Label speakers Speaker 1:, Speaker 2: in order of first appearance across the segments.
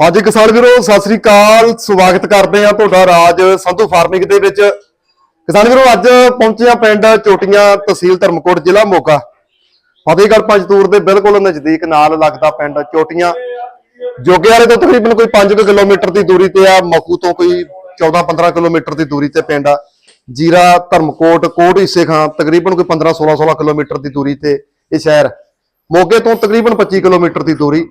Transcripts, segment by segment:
Speaker 1: ਹਾਂਜੀ ਕਿਸਾਨ ਵੀਰੋ, ਸਤਿ ਸ੍ਰੀ ਅਕਾਲ। ਸਵਾਗਤ ਕਰਦੇ ਆ ਤੁਹਾਡਾ ਰਾਜ ਸੰਧੂ ਫਾਰਮਿੰਗ ਦੇ ਵਿੱਚ। ਕਿਸਾਨ ਵੀਰੋ, ਅੱਜ ਪਹੁੰਚੇ ਆ ਪਿੰਡ ਚੋਟੀਆਂ ਤਹਿਸੀਲ ਧਰਮਕੋਟ, ਜ਼ਿਲ੍ਹਾ ਮੋਗਾ। ਫਤਿਹਗੜ੍ਹ ਪੰਜਤੂਰ ਦੇ ਬਿਲਕੁਲ ਨਜ਼ਦੀਕ ਨਾਲ ਲੱਗਦਾ ਪਿੰਡ ਚੋਟੀਆਂ। ਜੋਗੇ ਵਾਲੇ ਤੋਂ ਤਕਰੀਬਨ ਕੋਈ 5 ਕਿਲੋਮੀਟਰ ਦੀ ਦੂਰੀ ਤੇ ਆ ਮਕੂ ਤੋਂ ਕੋਈ 14-15 ਕਿਲੋਮੀਟਰ ਦੀ ਦੂਰੀ ਤੇ ਪਿੰਡ ਆ। ਜੀਰਾ, ਧਰਮਕੋਟ, ਕੋਟ ਹਿੱਸੇ ਖਾਂ, ਤਕਰੀਬਨ ਕੋਈ 15 16-16 ਕਿਲੋਮੀਟਰ ਦੀ ਦੂਰੀ ਤੇ ਇਹ ਸ਼ਹਿਰ। ਮੋਗੇ ਤੋਂ ਤਕਰੀਬਨ 25 ਕਿਲੋਮੀਟਰ ਦੀ ਦੂਰੀ।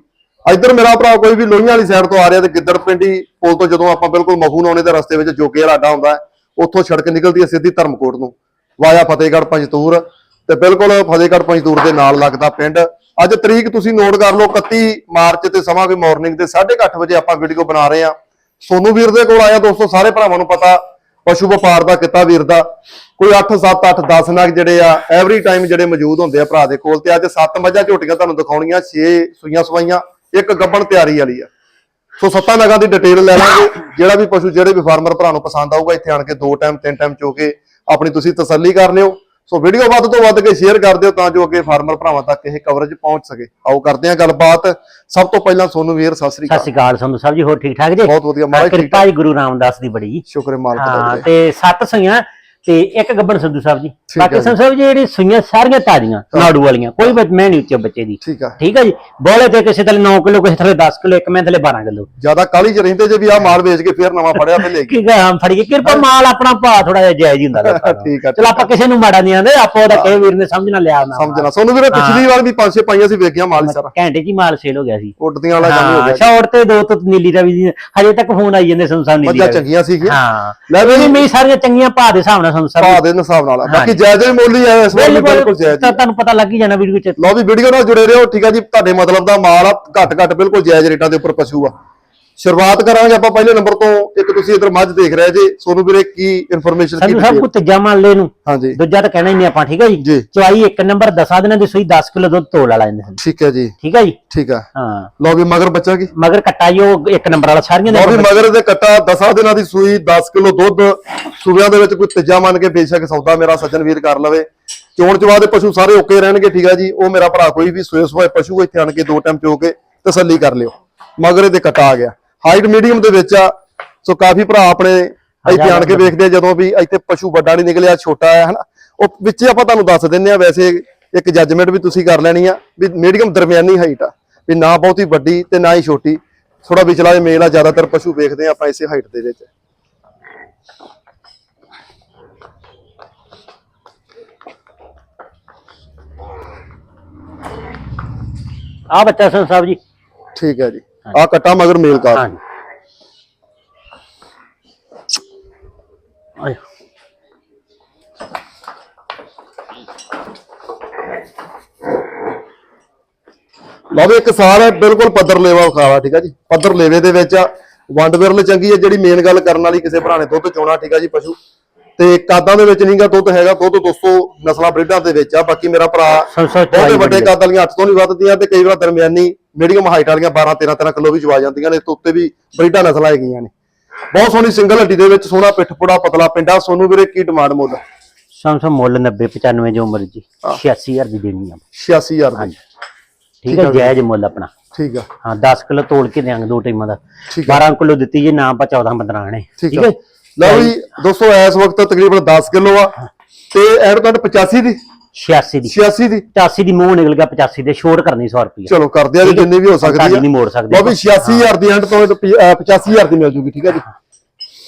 Speaker 1: ਇੱਧਰ ਮੇਰਾ ਭਰਾ ਕੋਈ ਵੀ ਲੋਹੀਆਂ ਵਾਲੀ ਸਾਈਡ ਤੋਂ ਆ ਰਿਹਾ ਤੇ ਗਿੱਦੜ ਪਿੰਡੀ ਪੁਲ ਤੋਂ ਜਦੋਂ ਆਪਾਂ ਬਿਲਕੁਲ ਮਖੂ ਨੂੰ ਆਉਣੇ ਦੇ ਰਸਤੇ ਵਿੱਚ ਜੋਗੇ ਵਾਲਾ ਅੱਡਾ ਹੁੰਦਾ ਉੱਥੋਂ ਸੜਕ ਨਿਕਲਦੀ ਹੈ ਸਿੱਧੀ ਧਰਮਕੋਟ ਨੂੰ। ਵਾਇਆ ਫਤਿਹਗੜ੍ਹ ਪੰਜਤੂਰ ਤੇ ਬਿਲਕੁਲ ਫਤਿਹਗੜ੍ਹ ਪੰਜਤੂਰ ਦੇ ਨਾਲ ਲੱਗਦਾ ਪਿੰਡ। ਅੱਜ ਤਰੀਕ ਤੁਸੀਂ ਨੋਟ ਕਰ ਲਓ 31 ਮਾਰਚ ਤੇ ਸਮਾਂ ਵੀ ਮਾਰਨਿੰਗ ਦੇ 8:30 ਵਜੇ ਆਪਾਂ ਵੀਡੀਓ ਬਣਾ ਰਹੇ ਆ ਸੋਨੂ ਵੀਰ ਦੇ ਕੋਲ ਆਇਆ ਦੋਸਤੋ, ਸਾਰੇ ਭਰਾਵਾਂ ਨੂੰ ਪਤਾ, ਪਸ਼ੂ ਵਪਾਰ ਦਾ, ਕਿੱਤਾ ਵੀਰ ਦਾ। ਕੋਈ 8 7 8 10 ਨਗ ਜਿਹੜੇ ਆ ਐਵਰੀ ਟਾਈਮ ਜਿਹੜੇ ਮੌਜੂਦ ਹੁੰਦੇ ਆ ਭਰਾ ਦੇ ਕੋਲ, ਤੇ ਅੱਜ 7 ਮੱਝਾਂ ਝੋਟੀਆਂ ਤੁਹਾਨੂੰ ਦਿਖਾਉਣੀਆਂ 6 ਸੂਈਆਂ ਸਵਾਈਆਂ। ਇੱਕ ਗੱਬਣ ਤਿਆਰੀ ਵਾਲੀ ਆ। ਸੋ ਸੱਤਾਂ ਨਗਾਂ ਦੀ ਡਿਟੇਲ ਲੈ ਲਾਂਗੇ। ਜਿਹੜਾ ਵੀ ਪਸ਼ੂ ਜਿਹੜੇ ਵੀ ਫਾਰਮਰ ਭਰਾ ਨੂੰ ਪਸੰਦ ਆਊਗਾ ਇੱਥੇ ਆਣ ਕੇ ਦੋ ਟਾਈਮ ਤਿੰਨ ਟਾਈਮ ਚੋ ਕੇ ਆਪਣੀ ਤੁਸੀਂ ਤਸੱਲੀ ਕਰ ਲਿਓ। ਸੋ ਵੀਡੀਓ ਵੱਧ ਤੋਂ ਵੱਧ ਕੇ ਸ਼ੇਅਰ ਕਰ ਦਿਓ ਤਾਂ ਜੋ ਅੱਗੇ ਫਾਰਮਰ ਭਰਾਵਾਂ ਤੱਕ ਇਹ ਕਵਰੇਜ ਪਹੁੰਚ ਸਕੇ। ਆਓ ਕਰਦੇ ਹਾਂ ਗੱਲਬਾਤ। ਸਭ ਤੋਂ ਪਹਿਲਾਂ ਸੋਨੂੰ ਵੀਰ ਸਤਿ ਸ੍ਰੀ
Speaker 2: ਸਤਿ
Speaker 1: ਅਕਾਲ
Speaker 2: ਸ਼੍ਰੀ ਅਕਾਲ ਸੰਧੂ ਸਾਹਿਬ ਜੀ ਹੋਰ ਠੀਕ ਠਾਕ ਜੀ?
Speaker 1: ਬਹੁਤ ਵਧੀਆ। ਮਹਾਰਾਜ
Speaker 2: ਕਿਰਪਾ ਜੀ ਗੁਰੂ ਰਾਮਦਾਸ ਦੀ ਬੜੀ।
Speaker 1: ਸ਼ੁਕਰ ਹੈ ਮਾਲਕ ਦਾ।
Speaker 2: ਤੇ ਸੱਤ ਸਈਆਂ ਤੇ ਇੱਕ ਗੱਬਣ ਸੰਧੂ ਸਾਹਿਬ ਜੀ।
Speaker 1: ਹੈ
Speaker 2: ਬਾਕੀ ਸਾਹਿਬ ਜੀ ਜਿਹੜੀ ਸਈਆਂ ਸਾਰੀਆਂ ਤਾਜ਼ੀਆਂ ਨਾੜੂ ਵਾਲੀਆਂ ਕੋਈ ਬੱਚ ਮੈਂ ਨਹੀਂ ਉੱਤੇ ਬੱਚੇ ਦੀ।
Speaker 1: ਠੀਕ ਆ।
Speaker 2: ਠੀਕ ਹੈ ਜੀ? ਬੋਲੇ ਤੇ ਕਿਸੇ ਥਲੇ 9 ਕਿਲੋ ਕਿਸੇ ਥਲੇ 10 ਕਿਲੋ ਇੱਕ ਮੈਂ ਥਲੇ 12 ਕਿਲੋ।
Speaker 1: ਜ਼ਿਆਦਾ ਕਾਲੀ ਚ ਰਹਿੰਦੇ ਜੇ ਵੀ ਆ ਮਾਲ ਵੇਚ ਕੇ ਫੇਰ ਨਵਾਂ ਫੜਿਆ ਤੇ ਲੈ
Speaker 2: ਕੀ ਗਾ ਫੜ ਕੇ ਕਿਰਪਾ ਮਾਲ ਆਪਣਾ ਭਾ ਥੋੜਾ ਜਿਹਾ ਜਾਇਜ਼ ਹੀ ਹੁੰਦਾ ਲੋਕਾਂ ਦਾ।
Speaker 1: ਠੀਕ ਆ
Speaker 2: ਚਲ ਆਪਾਂ ਕਿਸੇ ਨੂੰ ਮਾੜਾ ਨਹੀਂ ਆਂਦੇ ਆਪਾਂ ਉਹਦਾ ਕਹੇ ਵੀਰ ਨੇ ਸਮਝਣਾ ਲਿਆ ਨਾ
Speaker 1: ਸਮਝਣਾ। ਸੋਨੂੰ ਵੀਰੇ ਪਿਛਲੀ ਵਾਰ ਵੀ ਪੰਜ ਛੇ ਪਾਈਆਂ ਸੀ ਵੇਖਿਆ ਮਾਲ ਹੀ ਸਾਰਾ।
Speaker 2: ਘੰਟੇ 'ਚ ਹੀ ਮਾਲ ਸੇਲ ਹੋ ਗਿਆ ਸੀ।
Speaker 1: ਉੱਡਦੀਆਂ ਵਾਲਾ ਕੰਮ ਹੀ ਹੋ
Speaker 2: ਹਾਂ
Speaker 1: ਗਿਆ
Speaker 2: ਸ਼ਾਰਟ ਤੇ ਦੋ ਤੋਂ ਨੀਲੀ ਰਵੀ ਜੀ ਹਜੇ ਤੱਕ ਫੋਨ ਆਈ ਜਾਂਦੇ ਸੰਸਾਰ ਨੀਲੀ
Speaker 1: ਮੱਝਾਂ
Speaker 2: ਰਵੀ।
Speaker 1: ਚੰਗੀਆਂ ਸੀਗੀਆਂ।
Speaker 2: ਹਾਂ।
Speaker 1: ਲੈ ਵੀ
Speaker 2: ਨਹੀਂ ਮੇਰੀ ਸਾਰੀਆਂ ਚੰਗੀਆਂ ਭਾ ਦੇ ਹਿਸਾਬ ਨਾਲ ਸੰਸਾਰ
Speaker 1: ਭਾ ਦੇ ਹਿਸਾਬ ਨਾਲ। ਬਾਕੀ ਜਾਇਜ਼ ਹੀ ਮੁੱਲ ਹੀ ਹੈ ਇਸ ਵਾਰ ਬਿਲਕੁਲ ਜਾਇਜ਼
Speaker 2: ਤਾਂ ਤੁਹਾਨੂੰ ਪਤਾ ਲੱਗ ਹੀ ਜਾਣਾ ਵੀਡੀਓ ਚ।
Speaker 1: ਲਓ ਵੀ ਵੀਡੀਓ ਨਾਲ ਜੁੜੇ ਰਹੋ ਠੀਕ ਆ ਜੀ। ਤੁਹਾਡੇ ਮਤਲਬ ਦਾ ਮਾਲ ਆ ਘੱਟ ਘੱਟ ਬਿਲਕੁਲ ਜਾਇਜ਼ ਰੇਟਾਂ ਦੇ ਉੱਪਰ ਪਸ਼ੂ ਆ। ਸ਼ੁਰੂਆਤ ਕਰਾਂਗੇ ਆਪਾਂ ਪਹਿਲੇ ਨੰਬਰ ਤੋਂ। ਇੱਕ ਤੁਸੀਂ ਇਧਰ ਮੱਝ ਦੇਖ ਰਹੇ ਜੇ। ਸੋਨੂੰ ਵੀਰੇ ਕੀ ਇਨਫੋਰਮੇਸ਼ਨ ਕੀ
Speaker 2: ਸਾਨੂੰ ਸਭ ਕੁਝ ਤੀਜਾ ਮੰਨ ਲੈ ਨੂੰ।
Speaker 1: ਹਾਂਜੀ।
Speaker 2: ਦੂਜਾ ਤਾਂ ਕਹਿਣਾ ਹੀ ਨਹੀਂ ਆਪਾਂ ਠੀਕ ਹੈ
Speaker 1: ਜੀ।
Speaker 2: ਜੀ। ਚਵਾਈ ਇੱਕ ਨੰਬਰ 10 ਦਿਨਾਂ ਦੀ ਸੂਈ 10 ਕਿਲੋ ਦੁੱਧ ਤੋਲ ਵਾਲਾ ਇਹਨੇ
Speaker 1: ਠੀਕ ਹੈ ਜੀ।
Speaker 2: ਠੀਕ ਹੈ ਜੀ?
Speaker 1: ਠੀਕ ਆ।
Speaker 2: ਹਾਂ।
Speaker 1: ਲਓ ਵੀ ਮਗਰ ਬੱਚਾ ਕੀ?
Speaker 2: ਮਗਰ ਕੱਟਾ ਜੋ ਇੱਕ ਨੰਬਰ ਵਾਲਾ ਸਾਰੀਆਂ ਦੇ
Speaker 1: ਲਓ ਵੀ ਮਗਰ ਦੇ ਕੱਟਾ 10 ਦਿਨਾਂ ਦੀ ਸੂਈ 10 ਕਿਲੋ ਦੁੱਧ। ਸੂਬਿਆਂ ਦੇ ਵਿੱਚ ਕੋਈ ਤੀਜਾ ਮੰਨ ਕੇ ਬੇਸ਼ੱਕ ਸੌਦਾ ਮੇਰਾ ਸੱਜਣ ਵੀਰ ਕਰ ਲਵੇ। ਚੋਣ ਚਵਾ ਦੇ ਪਸ਼ੂ ਸਾਰੇ ਓਕੇ ਰਹਿਣਗੇ ਠੀਕ ਆ ਜੀ। ਉਹ ਮੇਰਾ ਭਰਾ ਕੋਈ ਵੀ ਸੋਏ ਸੋਏ ਪਸ਼ੂ ਇੱਥੇ ਆਣ ਕੇ ਦੋ ਟਾਈਮ ਚੋ ਕੇ ਤਸੱਲੀ ਕਰ ਲਿਓ। ਮਗਰ ਇਹਦੇ ਕੱਟਾ ਆ ਗਿਆ। ਹਾਈਟ ਮੀਡੀਅਮ ਦੇ ਵਿੱਚ ਆ। ਸੋ ਕਾਫੀ ਭਰਾ ਆਪਣੇ ਇੱਥੇ ਆਣ ਕੇ ਵੇਖਦੇ ਆ ਜਦੋਂ ਵੀ ਇੱਥੇ ਪਸ਼ੂ ਵੱਡਾ ਨਹੀਂ ਨਿਕਲਿਆ ਛੋਟਾ ਆ ਹਨਾ। ਉਹ ਵਿੱਚੇ ਆਪਾਂ ਤੁਹਾਨੂੰ ਦੱਸ ਦਿੰਨੇ ਆ ਵੈਸੇ ਇੱਕ ਜੱਜਮੈਂਟ ਵੀ ਤੁਸੀਂ ਕਰ ਲੈਣੀ ਆ ਵੀ ਮੀਡੀਅਮ ਦਰਮਿਆਨੀ ਹਾਈਟ ਆ। ਵੀ ਨਾ ਬਹੁਤੀ ਵੱਡੀ ਤੇ ਨਾ ਹੀ ਛੋਟੀ। ਥੋੜਾ ਵਿਚਲਾ ਇਹ ਮੇਲ ਆ ਜ਼ਿਆਦਾਤਰ ਪਸ਼ੂ ਵੇਖਦੇ ਆ ਆਪਾਂ ਇਸੇ ਹਾਈਟ ਦੇ ਵਿੱਚ।
Speaker 2: ਆਹ ਬੱਚਾ ਸੰਧੂ ਸਾਹਿਬ ਜੀ।
Speaker 1: ਠੀਕ ਹੈ ਜੀ। ਆ ਕੱਟਾ ਮਗਰ ਮੇਲ ਕਾ
Speaker 2: ਹਾਂਜੀ। ਆਏ
Speaker 1: ਲਓ ਵੀ ਇੱਕ ਸਾਲ ਹੈ ਬਿਲਕੁਲ ਪੱਧਰ ਲੇਵਾ ਖਾਵਾ ਠੀਕ ਹੈ ਜੀ। ਪੱਧਰ ਲੇਵੇ ਦੇ ਵਿੱਚ ਆ ਵੰਡ ਵਿਰਲ ਚੰਗੀ ਹੈ ਜਿਹੜੀ ਮੇਨ ਗੱਲ ਕਰਨ ਵਾਲੀ ਕਿਸੇ ਭਰਾ ਨੇ ਦੁੱਧ ਚੋਣਾ ਠੀਕ ਹੈ ਜੀ ਪਸ਼ੂ। ਤੇ ਕਾਦਾਂ ਦੇ ਵਿੱਚ ਨਹੀਂਗਾ ਦੁੱਧ ਹੈਗਾ ਦੁੱਧ ਦੋਸਤੋ ਨਸਲਾਂ ਬਰੀਡਾਂ ਦੇ ਵਿੱਚ ਆ। ਬਾਕੀ ਮੇਰਾ ਭਰਾ ਬਹੁਤੇ ਵੱਡੇ ਕੱਦ ਵਾਲੀਆਂ 8 ਤੋਂ ਨਹੀਂ ਵੱਧਦੀਆਂ ਤੇ ਕਈ ਵਾਰ ਦਰਮਿਆਨੀ ਮੀਡੀਅਮ ਹਾਈਟ ਵਾਲੀਆਂ 12 13 13 ਕਿਲੋ ਵੀ ਜਵਾ ਜਾਂਦੀਆਂ ਨੇ ਇਸ ਤੋਂ ਉੱਤੇ ਵੀ ਬਰੀਡਾਂ ਨਸਲਾਂ ਹੈਗੀਆਂ ਨੇ। ਬਹੁਤ ਸੋਹਣੀ ਸਿੰਗਲ ਹੱਡੀ ਦੇ ਵਿੱਚ ਸੋਹਣਾ ਪਿੱਠ ਪੁੜਾ ਪਤਲਾ ਪਿੰਡਾ ਸੋਨੂੰ ਵੀਰੇ ਕੀ ਡਿਮਾਂਡ ਮੁੱਲ?
Speaker 2: ਸਾਹਿਬ ਮੁੱਲ 90 95 ਜੋ ਮਰਜ਼ੀ 86000 ਦੀ ਦੇਣੀ ਆ।
Speaker 1: 86000 ਦੀ।
Speaker 2: ਠੀਕ ਹੈ ਜਾਇਜ਼ ਮੁੱਲ ਆਪਣਾ।
Speaker 1: ਠੀਕ ਆ।
Speaker 2: ਹਾਂ 10 ਕਿਲੋ ਤੋਲ ਕੇ ਦਿਆਂਗੇ ਦੋ ਟਾਈਮਾਂ ਦਾ।
Speaker 1: ਠੀਕ ਆ।
Speaker 2: 12 ਕਿਲੋ ਦਿੱਤੀ ਜੇ ਨਾ ਆਪਾਂ 14 15 ਆਣੇ
Speaker 1: ਠੀਕ
Speaker 2: ਹੈ
Speaker 1: ਲਓ ਜੀ ਦੋਸਤੋ ਇਸ ਵਕਤ ਤਕਰੀਬਨ 10 ਕਿਲੋ ਆ ਤੇ ਐਡ ਤੁਹਾਡੇ 85 ਦੀ।
Speaker 2: 86 ਦੀ।
Speaker 1: 86 ਦੀ?
Speaker 2: 85 ਦੀ ਮੂੰਹ ਨਿਕਲ ਗਿਆ 85 ਦੇ ਛੋੜ ਕਰਨੀ 100 ਰੁਪਏ
Speaker 1: ਚਲੋ ਕਰਦੇ ਆ ਜੀ ਜਿੰਨੀ ਵੀ ਹੋ ਸਕਦੀ ਆ।
Speaker 2: ਨਹੀਂ ਮੋੜ ਸਕਦੇ
Speaker 1: ਵੀ 86000 ਦੀ ਐਂਡ ਤੋਂ 85000 ਦੀ ਮਿਲ ਜੂਗੀ ਠੀਕ ਹੈ ਜੀ।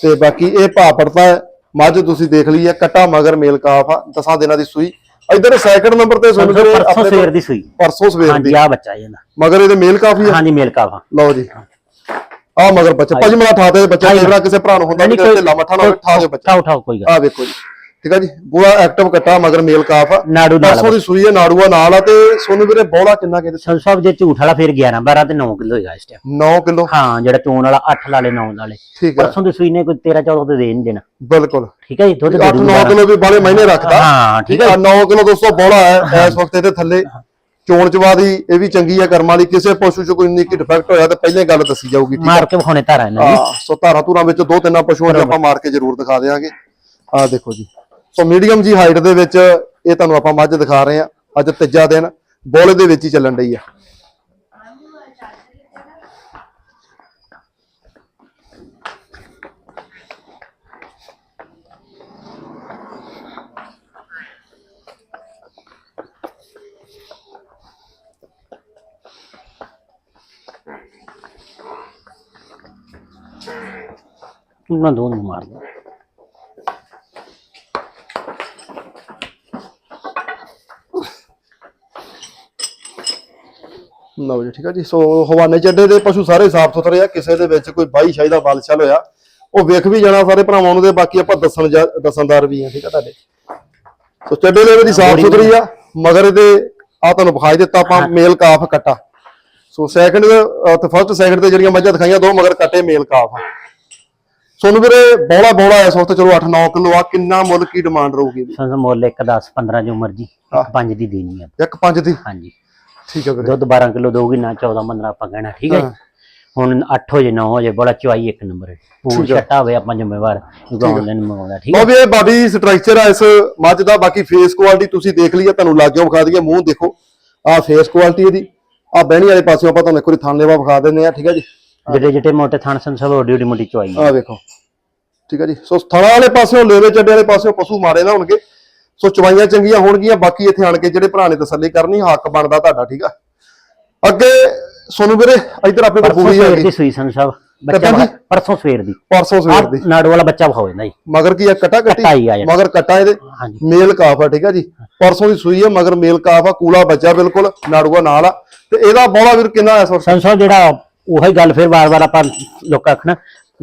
Speaker 1: ਤੇ ਬਾਕੀ ਇਹ ਭਾ ਪੜਤਾ ਹੈ। ਮੱਝ ਤੁਸੀਂ ਦੇਖ ਲਈ ਹੈ ਕਟਾ ਮਗਰ ਮੇਲ ਕਾਫ ਆ ਦਸਾਂ ਦਿਨਾਂ ਦੀ ਸੂਈ। ਇਧਰ ਸੈਕਿੰਡ ਨੰਬਰ ਤੇ ਸੁਣ
Speaker 2: ਪਰਸੋਂ ਪਰਸੋਂ ਸਵੇਰ ਦੀ ਸੂਈ।
Speaker 1: ਪਰਸੋਂ ਸਵੇਰ ਦੀ।
Speaker 2: ਆ ਬੱਚਾ ਇਹਦਾ।
Speaker 1: ਮਗਰ ਇਹਦੇ ਮੇਲ ਕਾਫੀ ਆ।
Speaker 2: ਹਾਂਜੀ ਮੇਲ ਕਾਫਾ
Speaker 1: ਲਓ ਜੀ। ਆ ਮਗਰ ਬੱਚਾ ਭਾਜੀ ਮੇਰਾ ਠਾ ਦੇ ਬੱਚਾ ਵਾਰ ਕਿਸੇ ਭਰਾ ਨੂੰ ਹੁੰਦਾ
Speaker 2: ਨਹੀਂ
Speaker 1: ਕਿ ਮੱਠਾ ਨਾ ਹੋਵੇ, ਠਾ ਦੇ ਬੱਚਾ।
Speaker 2: ਉਠਾਓ ਉਠਾਓ ਕੋਈ ਗੱਲ
Speaker 1: ਆ ਵੇਖੋ ਜੀ। ਠੀਕ ਆ ਜੀ? ਪੂਰਾ ਐਕਟਿਵ ਕੱਟਾ ਮਗਰ ਮੇਲ ਕਾਫ ਆ।
Speaker 2: ਨਾੜੂ ਨਾਲ
Speaker 1: ਪਰਸੋਂ ਦੀ ਸੂਈ ਹੈ ਨਾੜੂਆ ਨਾਲ ਆ ਤੇ ਸੋਨੂੰ ਵੀਰੇ ਬੋਲਾ ਕਿੰਨਾ ਕਿਤੇ?
Speaker 2: ਸੰਧੂ ਸਾਹਿਬ ਜੇ ਝੂਠ ਵਾਲਾ ਫਿਰ 11 12 ਤੇ 9 ਕਿਲੋ ਹੋਏਗਾ ਇਸ ਟਾਈਮ
Speaker 1: 9 ਕਿਲੋ?
Speaker 2: ਹਾਂ ਜਿਹੜਾ ਚੋਣ ਵਾਲਾ 8 ਵਾਲੇ 9 ਵਾਲੇ
Speaker 1: ਠੀਕ ਆ।
Speaker 2: ਪਰਸੋਂ ਦੀ ਸੂਈ ਨੇ ਕੋਈ 13 14 ਤੇ ਦੇ ਨਹੀਂ ਦੇਣਾ।
Speaker 1: ਬਿਲਕੁਲ।
Speaker 2: ਠੀਕ ਹੈ ਜੀ ਦੁੱਧ ਦੇ
Speaker 1: 8 9 ਕਿਲੋ ਵੀ ਬਾਲੇ ਮਹੀਨੇ ਰੱਖਦਾ।
Speaker 2: ਹਾਂ ਠੀਕ ਹੈ
Speaker 1: 9 ਕਿਲੋ ਦੋਸਤੋ ਬੋਲਾ ਹੈ ਇਸ ਵਕਤ ਇਹਦੇ ਥੱਲੇ। ਚੋਣ ਚਵਾ ਦੀ ਇਹ ਵੀ ਚੰਗੀ ਆ ਕਰਮ ਵਾਲੀ। ਕਿਸੇ ਪਸ਼ੂ ਚ ਕੋਈ ਨਿੱਕੀ ਡਿਫੈਕਟ ਹੋਇਆ ਤਾਂ ਪਹਿਲੇ ਗੱਲ ਦੱਸੀ ਜਾਊਗੀ ਠੀਕ
Speaker 2: ਮਾਰ ਕੇ ਵਿਖਾਉਣੇ ਧਾਰਾ ਇਹਨਾਂ ਦੀ।
Speaker 1: ਸੋ ਧਾਰਾ ਧੂਰਾ ਵਿੱਚ ਦੋ ਤਿੰਨ ਪਸ਼ੂਆਂ ਦੇ ਆਪਾਂ ਮਾਰ ਕੇ ਜ਼ਰੂਰ ਦਿਖਾ ਦੇਵਾਂਗੇ ਆ ਦੇਖੋ ਜੀ। ਸੋ ਮੀਡੀਅਮ ਜੀ ਹਾਈਟ ਦੇ ਵਿੱਚ ਇਹ ਤੁਹਾਨੂੰ ਆਪਾਂ ਮੱਝ ਦਿਖਾ ਰਹੇ ਆ ਅੱਜ ਤੀਜਾ ਦਿਨ, ਬੋਲੇ ਦੇ ਵਿੱਚ ਹੀ ਚੱਲਣ ਰਹੀ ਆ।
Speaker 2: ਉਹਨਾਂ ਦੋਨੋਂ ਮਾਰਦਾ
Speaker 1: ਲਓ ਜੀ ਠੀਕ ਆ ਜੀ। ਸੋ ਹਵਾਨੇ ਚੱਡੇ ਦੇ ਪਸ਼ੂ ਸਾਰੇ ਸਾਫ਼ ਸੁਥਰੇ ਆ ਕਿਸੇ ਦੇ ਵਿੱਚ ਕੋਈ ਬਾਈ ਸ਼ਾਈ ਦਾ ਬਲ ਛਲ ਹੋਇਆ। ਉਹ ਵੇਖ ਵੀ ਜਾਣਾ ਸਾਰੇ ਭਰਾਵਾਂ ਨੂੰ ਦੇ ਬਾਕੀ ਆਪਾਂ ਦੱਸਣ ਜਾ- ਦੱਸਣਦਾਰ ਵੀ ਆ ਠੀਕ ਆ ਤੁਹਾਡੇ। ਸੋ ਚੱਡੇ ਦੇ ਦੀ ਸਾਫ਼ ਸੁਥਰੀ ਆ ਮਗਰ ਇਹਦੇ ਆ ਤੁਹਾਨੂੰ ਵਿਖਾਈ ਦਿੱਤਾ ਆਪਾਂ ਮੇਲ ਕਾਫ ਕੱਟਾ। ਸੋ ਸੈਕੰਡ ਤੇ ਫਸਟ ਸੈਕੰਡ ਤੇ ਜਿਹੜੀਆਂ ਮੱਝਾਂ ਦਿਖਾਈਆਂ ਦੋ ਮਗਰ ਕੱਟੇ ਮੇਲ ਕਾਫ। ਆ ਸੋਨੂੰ ਵੀਰੇ ਬੋਲਾ ਬੋਲਾ ਇਸ ਵਕਤ ਚਲੋ 8-9 ਕਿਲੋ ਆ ਕਿੰਨਾ ਮੁੱਲ ਕੀ ਡਿਮਾਂਡ ਰਹੂਗੀ?
Speaker 2: ਸੰਸ ਮੁੱਲ ਇੱਕ 10 15 ਜੋ ਮਰਜ਼ੀ
Speaker 1: ਹਾਂ।
Speaker 2: ਪੰਜ ਦੀ ਦੇਣੀ ਆ।
Speaker 1: ਇੱਕ ਪੰਜ ਦੀ?
Speaker 2: ਹਾਂਜੀ।
Speaker 1: ਠੀਕ ਆ ਵੀਰੇ।
Speaker 2: ਦੁੱਧ 12 ਕਿਲੋ ਦੋਗੀ ਨਾ 14 15 ਆਪਾਂ ਕਹਿਣਾ ਠੀਕ ਹੈ
Speaker 1: ਹਾਂ।
Speaker 2: ਹੁਣ 8 ਹੋ ਜੇ 9 ਹੋ ਜੇ ਬੜਾ ਚੁਆਈ ਇੱਕ ਨੰਬਰ ਹੈ। ਪੂਰ
Speaker 1: ਠੀਕ ਹੈ।
Speaker 2: ਛੱਟਾ ਹੋਵੇ ਆਪਾਂ ਜ਼ਿੰਮੇਵਾਰ ਆਨਲਾਈਨ ਮੰਗਾਉਂਦਾ ਠੀਕ
Speaker 1: ਲਓ
Speaker 2: ਹੈ
Speaker 1: ਵੀ ਇਹ ਬਾਡੀ ਸਟਰਕਚਰ ਆ ਇਸ ਮੱਝ ਦਾ ਬਾਕੀ ਫੇਸ ਕੁਆਲਿਟੀ ਤੁਸੀਂ ਦੇਖ ਲਈਏ ਤੁਹਾਨੂੰ ਲਾਗਿਓ ਵਿਖਾ ਦਈਏ ਮੂੰਹ ਦੇਖੋ। ਆ ਫੇਸ ਕੁਆਲਿਟੀ ਇਹਦੀ ਆ ਬਹਿਣੀ ਵਾਲੇ ਪਾਸਿਓਂ ਆਪਾਂ ਤੁਹਾਨੂੰ ਇੱਕ ਵਾਰੀ ਥਾਂ ਲੈਵਾ ਵਿਖਾ ਦਿੰਦੇ ਆ ਠੀਕ ਹੈ ਜੀ?
Speaker 2: ਜਿਹੜੇ ਜਿਹੜੇ ਮੋਟੇ ਥਣ ਸੰਸ ਸਭ ਓਡੀ ਓਡੀ ਮੋਟੀ ਚੁਆਈ ਹੈ।
Speaker 1: ਆ ਵੇਖੋ ਠੀਕ ਹੈ ਜੀ? ਸੋ ਥਣਾ ਵਾਲੇ ਪਾਸਿਓਂ ਲੇਵੇ ਚੱਡੇ ਵਾਲੇ ਪਾਸਿਓਂ ਪਸ਼ੂ ਮਾਰੇ ਨਾ ਹੋਣਗੇ ਸੋ ਚਵਾਈਆਂ ਚੰਗੀਆਂ ਹੋਣਗੀਆਂ ਬਾਕੀ ਇੱਥੇ ਆਣ ਕੇ ਜਿਹੜੇ ਭਰਾ ਨੇ ਤਸੱਲੀ ਕਰਨੀ ਹੱਕ ਬਣਦਾ ਤੁਹਾਡਾ ਠੀਕ ਆ? ਅੱਗੇ ਸੋਨੂੰ ਵੀਰੇ ਇੱਧਰ ਆਪਣੇ ਕੋਲ ਪੂਰੀ ਆ ਗਈ।
Speaker 2: ਸੂਈ ਸੰਸ ਸਾਹਿਬ ਬੱਚਾ ਪਰਸੋਂ ਸਵੇਰ ਦੀ।
Speaker 1: ਪਰਸੋਂ ਸਵੇਰ ਦੀ।
Speaker 2: ਨਾੜ ਵਾਲਾ ਬੱਚਾ ਹੋ ਜਾਂਦਾ ਜੀ
Speaker 1: ਮਗਰ ਕੀ ਆ ਕਟਾ ਕੱਟੀ?
Speaker 2: ਆ।
Speaker 1: ਮਗਰ ਕਟਾ ਇਹਦੇ। ਮੇਲ ਕਾਫ ਆ ਠੀਕ ਆ ਜੀ। ਪਰਸੋਂ ਦੀ ਸੂਈ ਆ ਮਗਰ ਮੇਲ ਕਾਫ ਆ ਕੂਲਾ ਬੱਚਾ ਬਿਲਕੁਲ ਨਾੜੂਆ ਨਾਲ ਆ। ਤੇ ਇਹਦਾ ਬੋਲਾ ਵੀਰ ਕਿੰਨਾ ਐ ਸੋਰ
Speaker 2: ਸਾਹਿਬ ਜਿਹੜਾ ਉਹੀ ਗੱਲ ਫਿਰ ਵਾਰ-ਵਾਰ ਆਪਾਂ ਲੋਕ ਆਖਣਾ